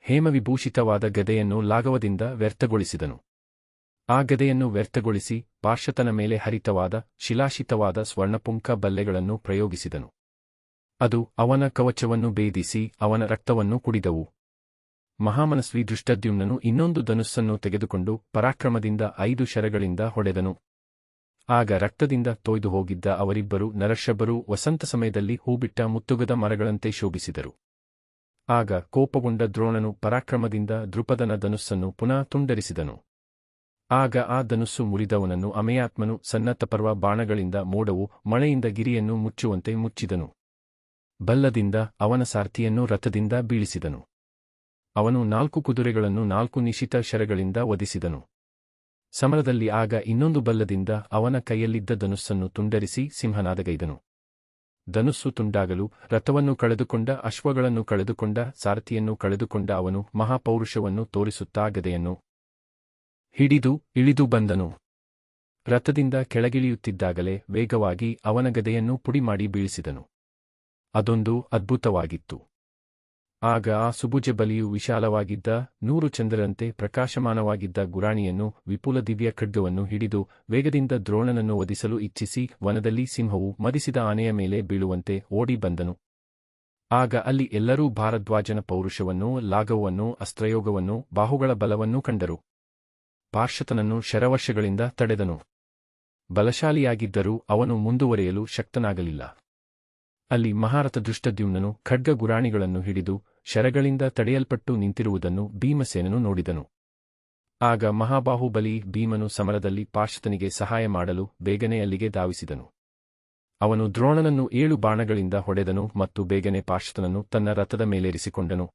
ಹೇಮವಿಭೂಷಿತವಾದ ಗದೆಯನ್ನು ಲಾಘವದಿಂದ ವ್ಯರ್ಥಗೊಳಿಸಿದನು. ಆ ಗದೆಯನ್ನು ವ್ಯರ್ಥಗೊಳಿಸಿ ಪಾರ್ಶತನ ಮೇಲೆ ಹರಿತವಾದ, ಶಿಲಾಶಿತವಾದ ಸ್ವರ್ಣಪುಂಕ ಬಲ್ಲೆಗಳನ್ನು ಪ್ರಯೋಗಿಸಿದನು. ಅದು ಅವನ ಕವಚವನ್ನು ಭೇದಿಸಿ ಅವನ ರಕ್ತವನ್ನು ಕುಡಿದವು. ಮಹಾಮನಸ್ವಿ ದೃಷ್ಟದ್ಯುಮ್ನನು ಇನ್ನೊಂದು ಧನುಸ್ಸನ್ನು ತೆಗೆದುಕೊಂಡು ಪರಾಕ್ರಮದಿಂದ ಐದು ಶರಗಳಿಂದ ಹೊಡೆದನು. ಆಗ ರಕ್ತದಿಂದ ತೊಯ್ದು ಹೋಗಿದ್ದ ಅವರಿಬ್ಬರು ನರಶಬರು ವಸಂತ ಸಮಯದಲ್ಲಿ ಹೂಬಿಟ್ಟ ಮುತ್ತುಗದ ಮರಗಳಂತೆ ಶೋಭಿಸಿದರು. ಆಗ ಕೋಪಗೊಂಡ ದ್ರೋಣನು ಪರಾಕ್ರಮದಿಂದ ದೃಪದನ ಧನುಸ್ಸನ್ನು ಪುನಃ ತುಂಡರಿಸಿದನು. ಆಗ ಆ ಧನುಸ್ಸು ಮುರಿದವನನ್ನು ಅಮೆಯಾತ್ಮನು ಸನ್ನತಪರ್ವ ಬಾಣಗಳಿಂದ ಮೋಡವು ಮಳೆಯಿಂದ ಗಿರಿಯನ್ನು ಮುಚ್ಚುವಂತೆ ಮುಚ್ಚಿದನು. ಬಲ್ಲದಿಂದ ಅವನ ಸಾರ್ಥಿಯನ್ನು ರಥದಿಂದ ಬೀಳಿಸಿದನು. ಅವನು ನಾಲ್ಕು ಕುದುರೆಗಳನ್ನು ನಾಲ್ಕು ನಿಶಿತ ಶರಗಳಿಂದ ವಧಿಸಿದನು. ಸಮರದಲ್ಲಿ ಆಗ ಇನ್ನೊಂದು ಬಲ್ಲದಿಂದ ಅವನ ಕೈಯಲ್ಲಿದ್ದ ಧನುಸ್ಸನ್ನು ತುಂಡರಿಸಿ ಸಿಂಹನಾದಗೈದನು. ಧನುಸ್ಸು ತುಂಡಾಗಲು ರಥವನ್ನು ಕಳೆದುಕೊಂಡ, ಅಶ್ವಗಳನ್ನು ಕಳೆದುಕೊಂಡ, ಸಾರಥಿಯನ್ನು ಕಳೆದುಕೊಂಡ ಅವನು ಮಹಾಪೌರುಷವನ್ನು ತೋರಿಸುತ್ತಾ ಗದೆಯನ್ನು ಹಿಡಿದು ಇಳಿದು ಬಂದನು. ರಥದಿಂದ ಕೆಳಗಿಳಿಯುತ್ತಿದ್ದಾಗಲೇ ವೇಗವಾಗಿ ಅವನ ಗದೆಯನ್ನು ಪುಡಿಮಾಡಿ ಬೀಳಿಸಿದನು. ಅದೊಂದು ಅದ್ಭುತವಾಗಿತ್ತು. ಆಗ ಆ ಸುಭುಜ ಬಲಿಯು ವಿಶಾಲವಾಗಿದ್ದ ನೂರು ಚಂದ್ರರಂತೆ ಪ್ರಕಾಶಮಾನವಾಗಿದ್ದ ಗುರಾಣಿಯನ್ನು ವಿಪುಲ ದಿವ್ಯ ಖಡ್ಗವನ್ನು ಹಿಡಿದು ವೇಗದಿಂದ ದ್ರೋಣನನ್ನು ವಧಿಸಲು ಇಚ್ಛಿಸಿ ವನದಲ್ಲಿ ಸಿಂಹವು ಮದಿಸಿದ ಆನೆಯ ಮೇಲೆ ಬೀಳುವಂತೆ ಓಡಿ ಬಂದನು. ಆಗ ಅಲ್ಲಿ ಎಲ್ಲರೂ ಭಾರದ್ವಾಜನ ಪೌರುಷವನ್ನೂ ಲಾಘವನ್ನೂ ಅಸ್ತ್ರಯೋಗವನ್ನೂ, ಬಾಹುಗಳ ಬಲವನ್ನೂ ಕಂಡರು. ಪಾರ್ಶ್ವತನನ್ನು ಶರವರ್ಷಗಳಿಂದ ತಡೆದನು. ಬಲಶಾಲಿಯಾಗಿದ್ದರೂ ಅವನು ಮುಂದುವರೆಯಲು ಶಕ್ತನಾಗಲಿಲ್ಲ. ಅಲ್ಲಿ ಮಹಾರಥ ದುಷ್ಟದ್ಯುಮ್ನನು ಖಡ್ಗ ಗುರಾಣಿಗಳನ್ನು ಹಿಡಿದು ಶರಗಳಿಂದ ತಡೆಯಲ್ಪಟ್ಟು ನಿಂತಿರುವುದನ್ನು ಭೀಮಸೇನನು ನೋಡಿದನು. ಆಗ ಮಹಾಬಾಹುಬಲಿ ಭೀಮನು ಸಮರದಲ್ಲಿ ಪಾರ್ಶ್ವತನಿಗೆ ಸಹಾಯ ಮಾಡಲು ಬೇಗನೆ ಅಲ್ಲಿಗೆ ಧಾವಿಸಿದನು. ಅವನು ದ್ರೋಣನನ್ನು ಏಳು ಬಾಣಗಳಿಂದ ಹೊಡೆದನು ಮತ್ತು ಬೇಗನೆ ಪಾರ್ಶ್ವತನನ್ನು ತನ್ನ ರಥದ ಮೇಲೇರಿಸಿಕೊಂಡನು.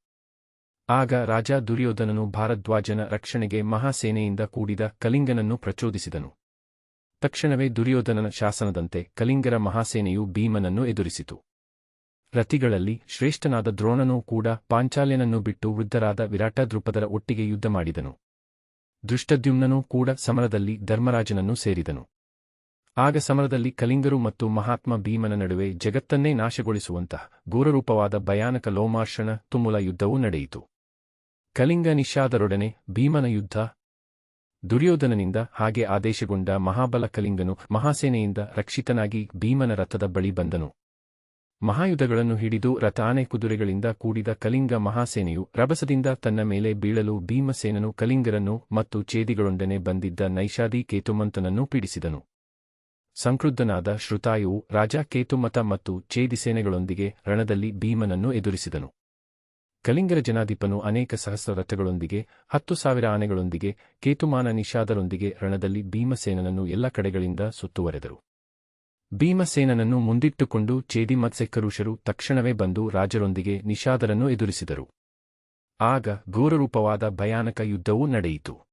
ಆಗ ರಾಜ ದುರ್ಯೋಧನನು ಭಾರದ್ವಾಜನ ರಕ್ಷಣೆಗೆ ಮಹಾಸೇನೆಯಿಂದ ಕೂಡಿದ ಕಲಿಂಗನನ್ನು ಪ್ರಚೋದಿಸಿದನು. ತಕ್ಷಣವೇ ದುರ್ಯೋಧನನ ಶಾಸನದಂತೆ ಕಲಿಂಗರ ಮಹಾಸೇನೆಯು ಭೀಮನನ್ನು ಎದುರಿಸಿತು. ರತಿಗಳಲ್ಲಿ ಶ್ರೇಷ್ಠನಾದ ದ್ರೋಣನೂ ಕೂಡ ಪಾಂಚಾಲ್ಯನನ್ನು ಬಿಟ್ಟು ವೃದ್ಧರಾದ ವಿರಾಟ ದೃಪದರ ಒಟ್ಟಿಗೆ ಯುದ್ಧ ಮಾಡಿದನು. ದೃಷ್ಟದ್ಯುಮ್ನನೂ ಕೂಡ ಸಮರದಲ್ಲಿ ಧರ್ಮರಾಜನನ್ನು ಸೇರಿದನು. ಆಗ ಸಮರದಲ್ಲಿ ಕಲಿಂಗರು ಮತ್ತು ಮಹಾತ್ಮ ಭೀಮನ ನಡುವೆ ಜಗತ್ತನ್ನೇ ನಾಶಗೊಳಿಸುವಂತಹ ಘೋರರೂಪವಾದ ಭಯಾನಕ ಲೋಮಾರ್ಷಣ ತುಮುಲ ಯುದ್ಧವೂ ನಡೆಯಿತು. ಕಲಿಂಗ ನಿಷಾದರೊಡನೆ ಭೀಮನ ಯುದ್ಧ. ದುರ್ಯೋಧನನಿಂದ ಹಾಗೆ ಆದೇಶಗೊಂಡ ಮಹಾಬಲ ಕಲಿಂಗನು ಮಹಾಸೇನೆಯಿಂದ ರಕ್ಷಿತನಾಗಿ ಭೀಮನ ರಥದ ಬಳಿ ಬಂದನು. ಮಹಾಯುಧಗಳನ್ನು ಹಿಡಿದು ರಥಾನೆ ಕುದುರೆಗಳಿಂದ ಕೂಡಿದ ಕಲಿಂಗ ಮಹಾಸೇನೆಯು ರಭಸದಿಂದ ತನ್ನ ಮೇಲೆ ಬೀಳಲು ಭೀಮಸೇನನು ಕಲಿಂಗರನ್ನು ಮತ್ತು ಛೇದಿಗಳೊಂಡನೆ ಬಂದಿದ್ದ ನೈಷಾದಿ ಕೇತುಮಂತನನ್ನು ಪೀಡಿಸಿದನು. ಸಂಕ್ರುದ್ಧನಾದ ಶ್ರುತಾಯುವು ರಾಜ ಕೇತುಮತ ಮತ್ತು ಛೇದಿಸೇನೆಗಳೊಂದಿಗೆ ರಣದಲ್ಲಿ ಭೀಮನನ್ನು ಎದುರಿಸಿದನು. ಕಲಿಂಗರ ಜನಾಧಿಪನು ಅನೇಕ ಸಹಸ್ರ ರಥಗಳೊಂದಿಗೆ ಹತ್ತು ಸಾವಿರ ಆನೆಗಳೊಂದಿಗೆ, ಕೇತುಮಾನ ನಿಷಾದರೊಂದಿಗೆ ರಣದಲ್ಲಿ ಭೀಮಸೇನನನ್ನು ಎಲ್ಲ ಕಡೆಗಳಿಂದ ಸುತ್ತುವರೆದರು. ಭೀಮಸೇನನನ್ನು ಮುಂದಿಟ್ಟುಕೊಂಡು ಚೇದಿ ಮತ್ಸೆಕ್ಕರುಷರು ತಕ್ಷಣವೇ ಬಂದು ರಾಜರೊಂದಿಗೆ ನಿಷಾದರನ್ನು ಎದುರಿಸಿದರು. ಆಗ ಘೋರರೂಪವಾದ ಭಯಾನಕ ಯುದ್ಧವೂ ನಡೆಯಿತು.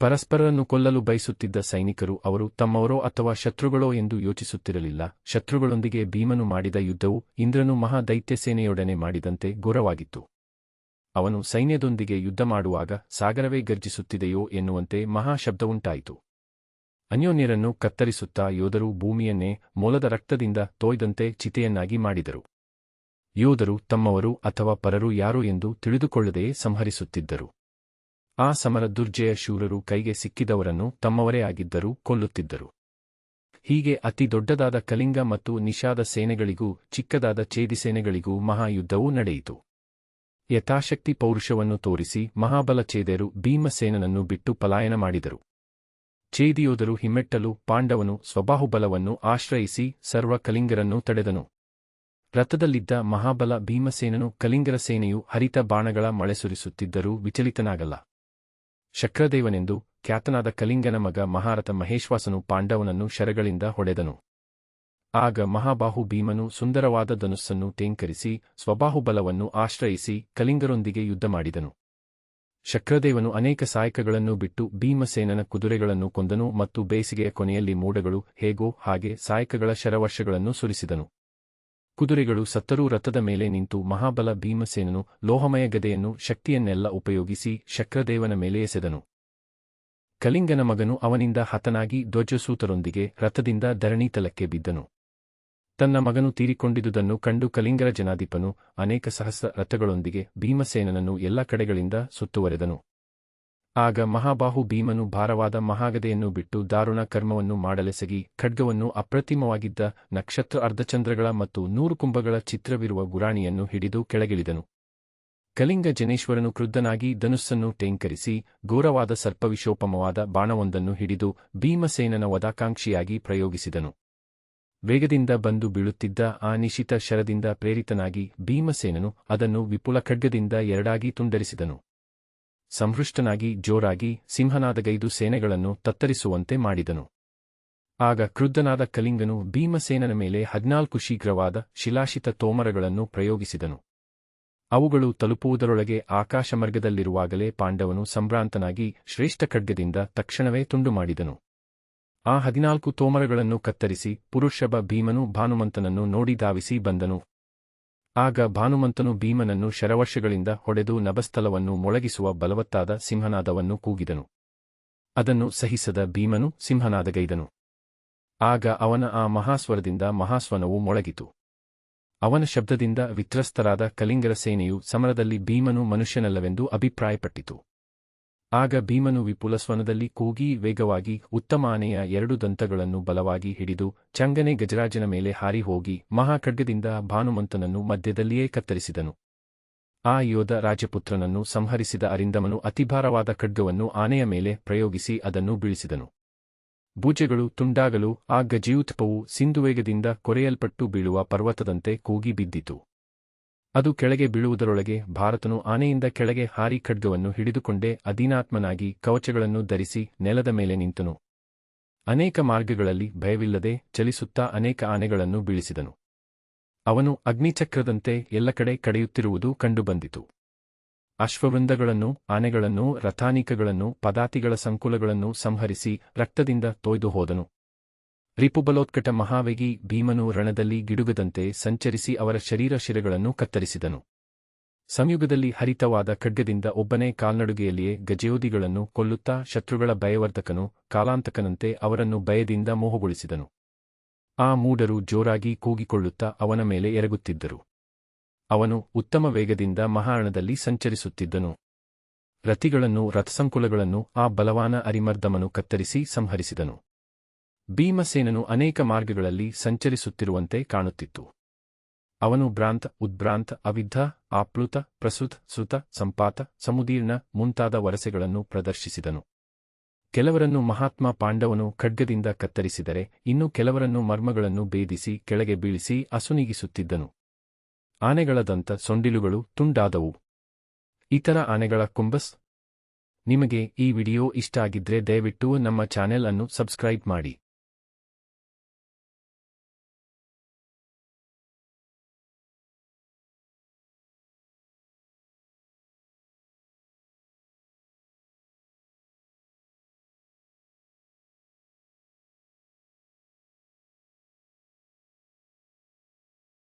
ಪರಸ್ಪರರನ್ನು ಕೊಲ್ಲಲು ಬಯಸುತ್ತಿದ್ದ ಸೈನಿಕರು ಅವರು ತಮ್ಮವರೋ ಅಥವಾ ಶತ್ರುಗಳೋ ಎಂದು ಯೋಚಿಸುತ್ತಿರಲಿಲ್ಲ. ಶತ್ರುಗಳೊಂದಿಗೆ ಭೀಮನು ಮಾಡಿದ ಯುದ್ಧವು ಇಂದ್ರನು ಮಹಾದೈತ್ಯಸೇನೆಯೊಡನೆ ಮಾಡಿದಂತೆ ಘೋರವಾಗಿತ್ತು. ಅವನು ಸೈನ್ಯದೊಂದಿಗೆ ಯುದ್ಧ ಮಾಡುವಾಗ ಸಾಗರವೇ ಗರ್ಜಿಸುತ್ತಿದೆಯೋ ಎನ್ನುವಂತೆ ಮಹಾಶಬ್ದವುಂಟಾಯಿತು. ಅನ್ಯೋನ್ಯರನ್ನು ಕತ್ತರಿಸುತ್ತಾ ಯೋಧರು ಭೂಮಿಯನ್ನೇ ಮೊಲದ ರಕ್ತದಿಂದ ತೋಯ್ದಂತೆ ಚಿತೆಯನ್ನಾಗಿ ಮಾಡಿದರು. ಯೋಧರು ತಮ್ಮವರು ಅಥವಾ ಪರರು ಯಾರು ಎಂದು ತಿಳಿದುಕೊಳ್ಳದೆಯೇ ಸಂಹರಿಸುತ್ತಿದ್ದರು. ಆ ಸಮರ ದುರ್ಜಯ ಶೂರರು ಕೈಗೆ ಸಿಕ್ಕಿದವರನ್ನು ತಮ್ಮವರೇ ಆಗಿದ್ದರೂ ಕೊಲ್ಲುತ್ತಿದ್ದರು. ಹೀಗೆ ಅತಿ ದೊಡ್ಡದಾದ ಕಲಿಂಗ ಮತ್ತು ನಿಷಾದ ಸೇನೆಗಳಿಗೂ ಚಿಕ್ಕದಾದ ಛೇದಿ ಸೇನೆಗಳಿಗೂ ಮಹಾಯುದ್ಧವೂ ನಡೆಯಿತು. ಯಥಾಶಕ್ತಿ ಪೌರುಷವನ್ನು ತೋರಿಸಿ ಮಹಾಬಲ ಛೇದೆಯರು ಭೀಮಸೇನನನ್ನು ಬಿಟ್ಟು ಪಲಾಯನ ಮಾಡಿದರು. ಛೇದಿಯೋಧರು ಹಿಮ್ಮೆಟ್ಟಲು ಪಾಂಡವನು ಸ್ವಬಾಹುಬಲವನ್ನು ಆಶ್ರಯಿಸಿ ಸರ್ವ ಕಲಿಂಗರನ್ನು ತಡೆದನು. ರಥದಲ್ಲಿದ್ದ ಮಹಾಬಲ ಭೀಮಸೇನನು ಕಲಿಂಗರ ಸೇನೆಯು ಹರಿತ ಬಾಣಗಳ ಮಳೆ ಸುರಿಸುತ್ತಿದ್ದರೂ ವಿಚಲಿತನಾಗಲ್ಲ. ಶಕ್ರದೇವನೆಂದು ಖ್ಯಾತನಾದ ಕಲಿಂಗನ ಮಗ ಮಹಾರಥ ಮಹೇಶ್ವಾಸನು ಪಾಂಡವನನ್ನು ಶರಗಳಿಂದ ಹೊಡೆದನು. ಆಗ ಮಹಾಬಾಹು ಭೀಮನು ಸುಂದರವಾದ ಧನುಸ್ಸನ್ನು ತೇಂಕರಿಸಿ ಸ್ವಬಾಹುಬಲವನ್ನು ಆಶ್ರಯಿಸಿ ಕಲಿಂಗರೊಂದಿಗೆ ಯುದ್ಧ ಮಾಡಿದನು. ಶಕ್ರದೇವನು ಅನೇಕ ಸಾಯಕಗಳನ್ನು ಬಿಟ್ಟು ಭೀಮಸೇನನ ಕುದುರೆಗಳನ್ನು ಕೊಂದನು ಮತ್ತು ಬೇಸಿಗೆಯ ಕೊನೆಯಲ್ಲಿ ಮೂಡಗಳು ಹೇಗೋ ಹಾಗೆ ಸಾಯಕಗಳ ಶರವರ್ಷಗಳನ್ನು ಸುರಿಸಿದನು. ಕುದುರೆಗಳು ಸತ್ತರೂ ರಥದ ಮೇಲೆ ನಿಂತು ಮಹಾಬಲ ಭೀಮಸೇನನು ಲೋಹಮಯ ಗದೆಯನ್ನು ಶಕ್ತಿಯನ್ನೆಲ್ಲ ಉಪಯೋಗಿಸಿ ಶಕ್ರದೇವನ ಮೇಲೆ ಎಸೆದನು. ಕಲಿಂಗನ ಮಗನು ಅವನಿಂದ ಹತನಾಗಿ ಧ್ವಜಸೂತರೊಂದಿಗೆ ರಥದಿಂದ ಧರಣೀತಲಕ್ಕೆ ಬಿದ್ದನು. ತನ್ನ ಮಗನು ತೀರಿಕೊಂಡಿದುದನ್ನು ಕಂಡು ಕಲಿಂಗರ ಜನಾಧಿಪನು ಅನೇಕ ಸಹಸ್ರ ರಥಗಳೊಂದಿಗೆ ಭೀಮಸೇನನನ್ನು ಎಲ್ಲ ಕಡೆಗಳಿಂದ ಸುತ್ತುವರೆದನು. ಆಗ ಮಹಾಬಾಹು ಭೀಮನು ಭಾರವಾದ ಮಹಾಗದೆಯನ್ನು ಬಿಟ್ಟು ದಾರುಣ ಕರ್ಮವನ್ನು ಮಾಡಲೆಸಗಿ ಖಡ್ಗವನ್ನು ಅಪ್ರತಿಮವಾಗಿದ್ದ ನಕ್ಷತ್ರ ಅರ್ಧಚಂದ್ರಗಳ ಮತ್ತು ನೂರು ಕುಂಭಗಳ ಚಿತ್ರವಿರುವ ಗುರಾಣಿಯನ್ನು ಹಿಡಿದು ಕೆಳಗಿಳಿದನು. ಕಲಿಂಗ ಜನೇಶ್ವರನು ಕ್ರುದ್ಧನಾಗಿ ಧನುಸ್ಸನ್ನು ಟೇಂಕರಿಸಿ ಘೋರವಾದ ಸರ್ಪವಿಶೋಪಮವಾದ ಬಾಣವೊಂದನ್ನು ಹಿಡಿದು ಭೀಮಸೇನನ ವದಾಕಾಂಕ್ಷಿಯಾಗಿ ಪ್ರಯೋಗಿಸಿದನು. ವೇಗದಿಂದ ಬಂದು ಬೀಳುತ್ತಿದ್ದ ಆ ನಿಶಿತ ಶರದಿಂದ ಪ್ರೇರಿತನಾಗಿ ಭೀಮಸೇನನು ಅದನ್ನು ವಿಪುಲ ಖಡ್ಗದಿಂದ ಎರಡಾಗಿ ತುಂಡರಿಸಿದನು. ಸಂಹೃಷ್ಟನಾಗಿ ಜೋರಾಗಿ ಸಿಂಹನಾದಗೈದು ಸೇನೆಗಳನ್ನು ತತ್ತರಿಸುವಂತೆ ಮಾಡಿದನು. ಆಗ ಕ್ರುದ್ಧನಾದ ಕಲಿಂಗನು ಭೀಮಸೇನನ ಮೇಲೆ ಹದಿನಾಲ್ಕು ಶೀಘ್ರವಾದ ಶಿಲಾಶಿತ ತೋಮರಗಳನ್ನು ಪ್ರಯೋಗಿಸಿದನು. ಅವುಗಳು ತಲುಪುವುದರೊಳಗೆ ಆಕಾಶಮರ್ಗದಲ್ಲಿರುವಾಗಲೇ ಪಾಂಡವನು ಸಂಭ್ರಾಂತನಾಗಿ ಶ್ರೇಷ್ಠ ಖಡ್ಗದಿಂದ ತಕ್ಷಣವೇ ತುಂಡು ಮಾಡಿದನು ಆ ಹದಿನಾಲ್ಕು ತೋಮರಗಳನ್ನು ಕತ್ತರಿಸಿ ಪುರುಷಭ ಭೀಮನು ಭಾನುಮಂತನನ್ನು ನೋಡಿ ಧಾವಿಸಿ ಬಂದನು. ಆಗ ಭಾನುಮಂತನು ಭೀಮನನ್ನು ಶರವರ್ಷಗಳಿಂದ ಹೊಡೆದು ನಭಸ್ಥಲವನ್ನು ಮೊಳಗಿಸುವ ಬಲವತ್ತಾದ ಸಿಂಹನಾದವನ್ನು ಕೂಗಿದನು. ಅದನ್ನು ಸಹಿಸದ ಭೀಮನು ಸಿಂಹನಾದಗೈದನು. ಆಗ ಅವನ ಆ ಮಹಾಸ್ವರದಿಂದ ಮಹಾಸ್ವನವು ಮೊಳಗಿತು. ಅವನ ಶಬ್ದದಿಂದ ವಿತ್ರಸ್ತರಾದ ಕಲಿಂಗರ ಸೇನೆಯು ಸಮರದಲ್ಲಿ ಭೀಮನು ಮನುಷ್ಯನಲ್ಲವೆಂದು ಅಭಿಪ್ರಾಯಪಟ್ಟಿತು. ಆಗ ಭೀಮನು ವಿಪುಲಸ್ವನದಲ್ಲಿ ಕೂಗಿ ವೇಗವಾಗಿ ಉತ್ತಮ ಆನೆಯ ಎರಡು ದಂತಗಳನ್ನು ಬಲವಾಗಿ ಹಿಡಿದು ಚಂಗನೆ ಗಜರಾಜನ ಮೇಲೆ ಹಾರಿ ಹೋಗಿ ಮಹಾಖಡ್ಗದಿಂದ ಭಾನುಮಂತನನ್ನು ಮಧ್ಯದಲ್ಲಿಯೇ ಕತ್ತರಿಸಿದನು. ಆ ಯೋಧ ರಾಜಪುತ್ರನನ್ನು ಸಂಹರಿಸಿದ ಅರಿಂದಮನು ಅತಿಭಾರವಾದ ಖಡ್ಗವನ್ನು ಆನೆಯ ಮೇಲೆ ಪ್ರಯೋಗಿಸಿ ಅದನ್ನು ಬೀಳಿಸಿದನು. ಭುಜಗಳು ತುಂಡಾಗಲು ಆ ಗಜಿಯುತ್ಪವು ಸಿಂಧುವೇಗದಿಂದ ಕೊರೆಯಲ್ಪಟ್ಟು ಬೀಳುವ ಪರ್ವತದಂತೆ ಕೂಗಿ ಬಿದ್ದಿತು. ಅದು ಕೆಳಗೆ ಬೀಳುವುದರೊಳಗೆ ಭಾರತನು ಆನೆಯಿಂದ ಕೆಳಗೆ ಹಾರಿ ಖಡ್ಗವನ್ನು ಹಿಡಿದುಕೊಂಡೇ ಅಧೀನಾತ್ಮನಾಗಿ ಕವಚಗಳನ್ನು ಧರಿಸಿ ನೆಲದ ಮೇಲೆ ನಿಂತನು. ಅನೇಕ ಮಾರ್ಗಗಳಲ್ಲಿ ಭಯವಿಲ್ಲದೆ ಚಲಿಸುತ್ತಾ ಅನೇಕ ಆನೆಗಳನ್ನು ಬೀಳಿಸಿದನು. ಅವನು ಅಗ್ನಿಚಕ್ರದಂತೆ ಎಲ್ಲ ಕಡೆ ಕಡೆಯುತ್ತಿರುವುದು ಕಂಡುಬಂದಿತು. ಅಶ್ವವೃಂದಗಳನ್ನು ಆನೆಗಳನ್ನು, ರಥಾನಿಕಗಳನ್ನು, ಪದಾತಿಗಳ ಸಂಕುಲಗಳನ್ನು ಸಂಹರಿಸಿ ರಕ್ತದಿಂದ ತೊಯ್ದು ಹೋದನು. ರಿಪುಬಲೋತ್ಕಟ ಮಹಾವೇಗಿ ಭೀಮನು ರಣದಲ್ಲಿ ಗಿಡುಗದಂತೆ ಸಂಚರಿಸಿ ಅವರ ಶರೀರ ಶಿರಗಳನ್ನು ಕತ್ತರಿಸಿದನು. ಸಂಯುಗದಲ್ಲಿ ಹರಿತವಾದ ಖಡ್ಗದಿಂದ ಒಬ್ಬನೇ ಕಾಲ್ನಡುಗೆಯಲ್ಲಿಯೇ ಗಜಯೋಧಿಗಳನ್ನು ಕೊಲ್ಲುತ್ತಾ ಶತ್ರುಗಳ ಭಯವರ್ಧಕನು, ಕಾಲಾಂತಕನಂತೆ ಅವರನ್ನು ಭಯದಿಂದ ಮೋಹಗೊಳಿಸಿದನು. ಆ ಮೂಡರು ಜೋರಾಗಿ ಕೂಗಿಕೊಳ್ಳುತ್ತಾ ಅವನ ಮೇಲೆ ಎರಗುತ್ತಿದ್ದರು. ಅವನು ಉತ್ತಮ ವೇಗದಿಂದ ಮಹಾರಣದಲ್ಲಿ ಸಂಚರಿಸುತ್ತಿದ್ದನು. ರಥಿಗಳನ್ನು, ರಥಸಂಕುಲಗಳನ್ನು ಆ ಬಲವಾನ ಅರಿಮರ್ದಮನು ಕತ್ತರಿಸಿ ಸಂಹರಿಸಿದನು. ಭೀಮಸೇನನು ಅನೇಕ ಮಾರ್ಗಗಳಲ್ಲಿ ಸಂಚರಿಸುತ್ತಿರುವಂತೆ ಕಾಣುತ್ತಿತ್ತು. ಅವನು ಭ್ರಾಂತ, ಉದ್ಭ್ರಾಂತ, ಅವಿದ್ಧ, ಆಪ್ಲುತ, ಪ್ರಸುತ, ಸುತ, ಸಂಪಾತ, ಸಮುದೀರ್ಣ ಮುಂತಾದ ವರಸೆಗಳನ್ನು ಪ್ರದರ್ಶಿಸಿದನು. ಕೆಲವರನ್ನು ಮಹಾತ್ಮ ಪಾಂಡವನು ಖಡ್ಗದಿಂದ ಕತ್ತರಿಸಿದರೆ ಇನ್ನು ಕೆಲವರನ್ನು ಮರ್ಮಗಳನ್ನು ಭೇದಿಸಿ ಕೆಳಗೆ ಬೀಳಿಸಿ ಅಸುನೀಗಿಸುತ್ತಿದ್ದನು. ಆನೆಗಳ ದಂತ ಸೊಂಡಿಲುಗಳು ತುಂಡಾದವು. ಇತರ ಆನೆಗಳ ಕುಂಬಸ್, ನಿಮಗೆ ಈ ವಿಡಿಯೋ ಇಷ್ಟ ಆಗಿದ್ರೆ ದಯವಿಟ್ಟು ನಮ್ಮ ಚಾನೆಲ್ ಅನ್ನು ಸಬ್ಸ್ಕ್ರೈಬ್ ಮಾಡಿ.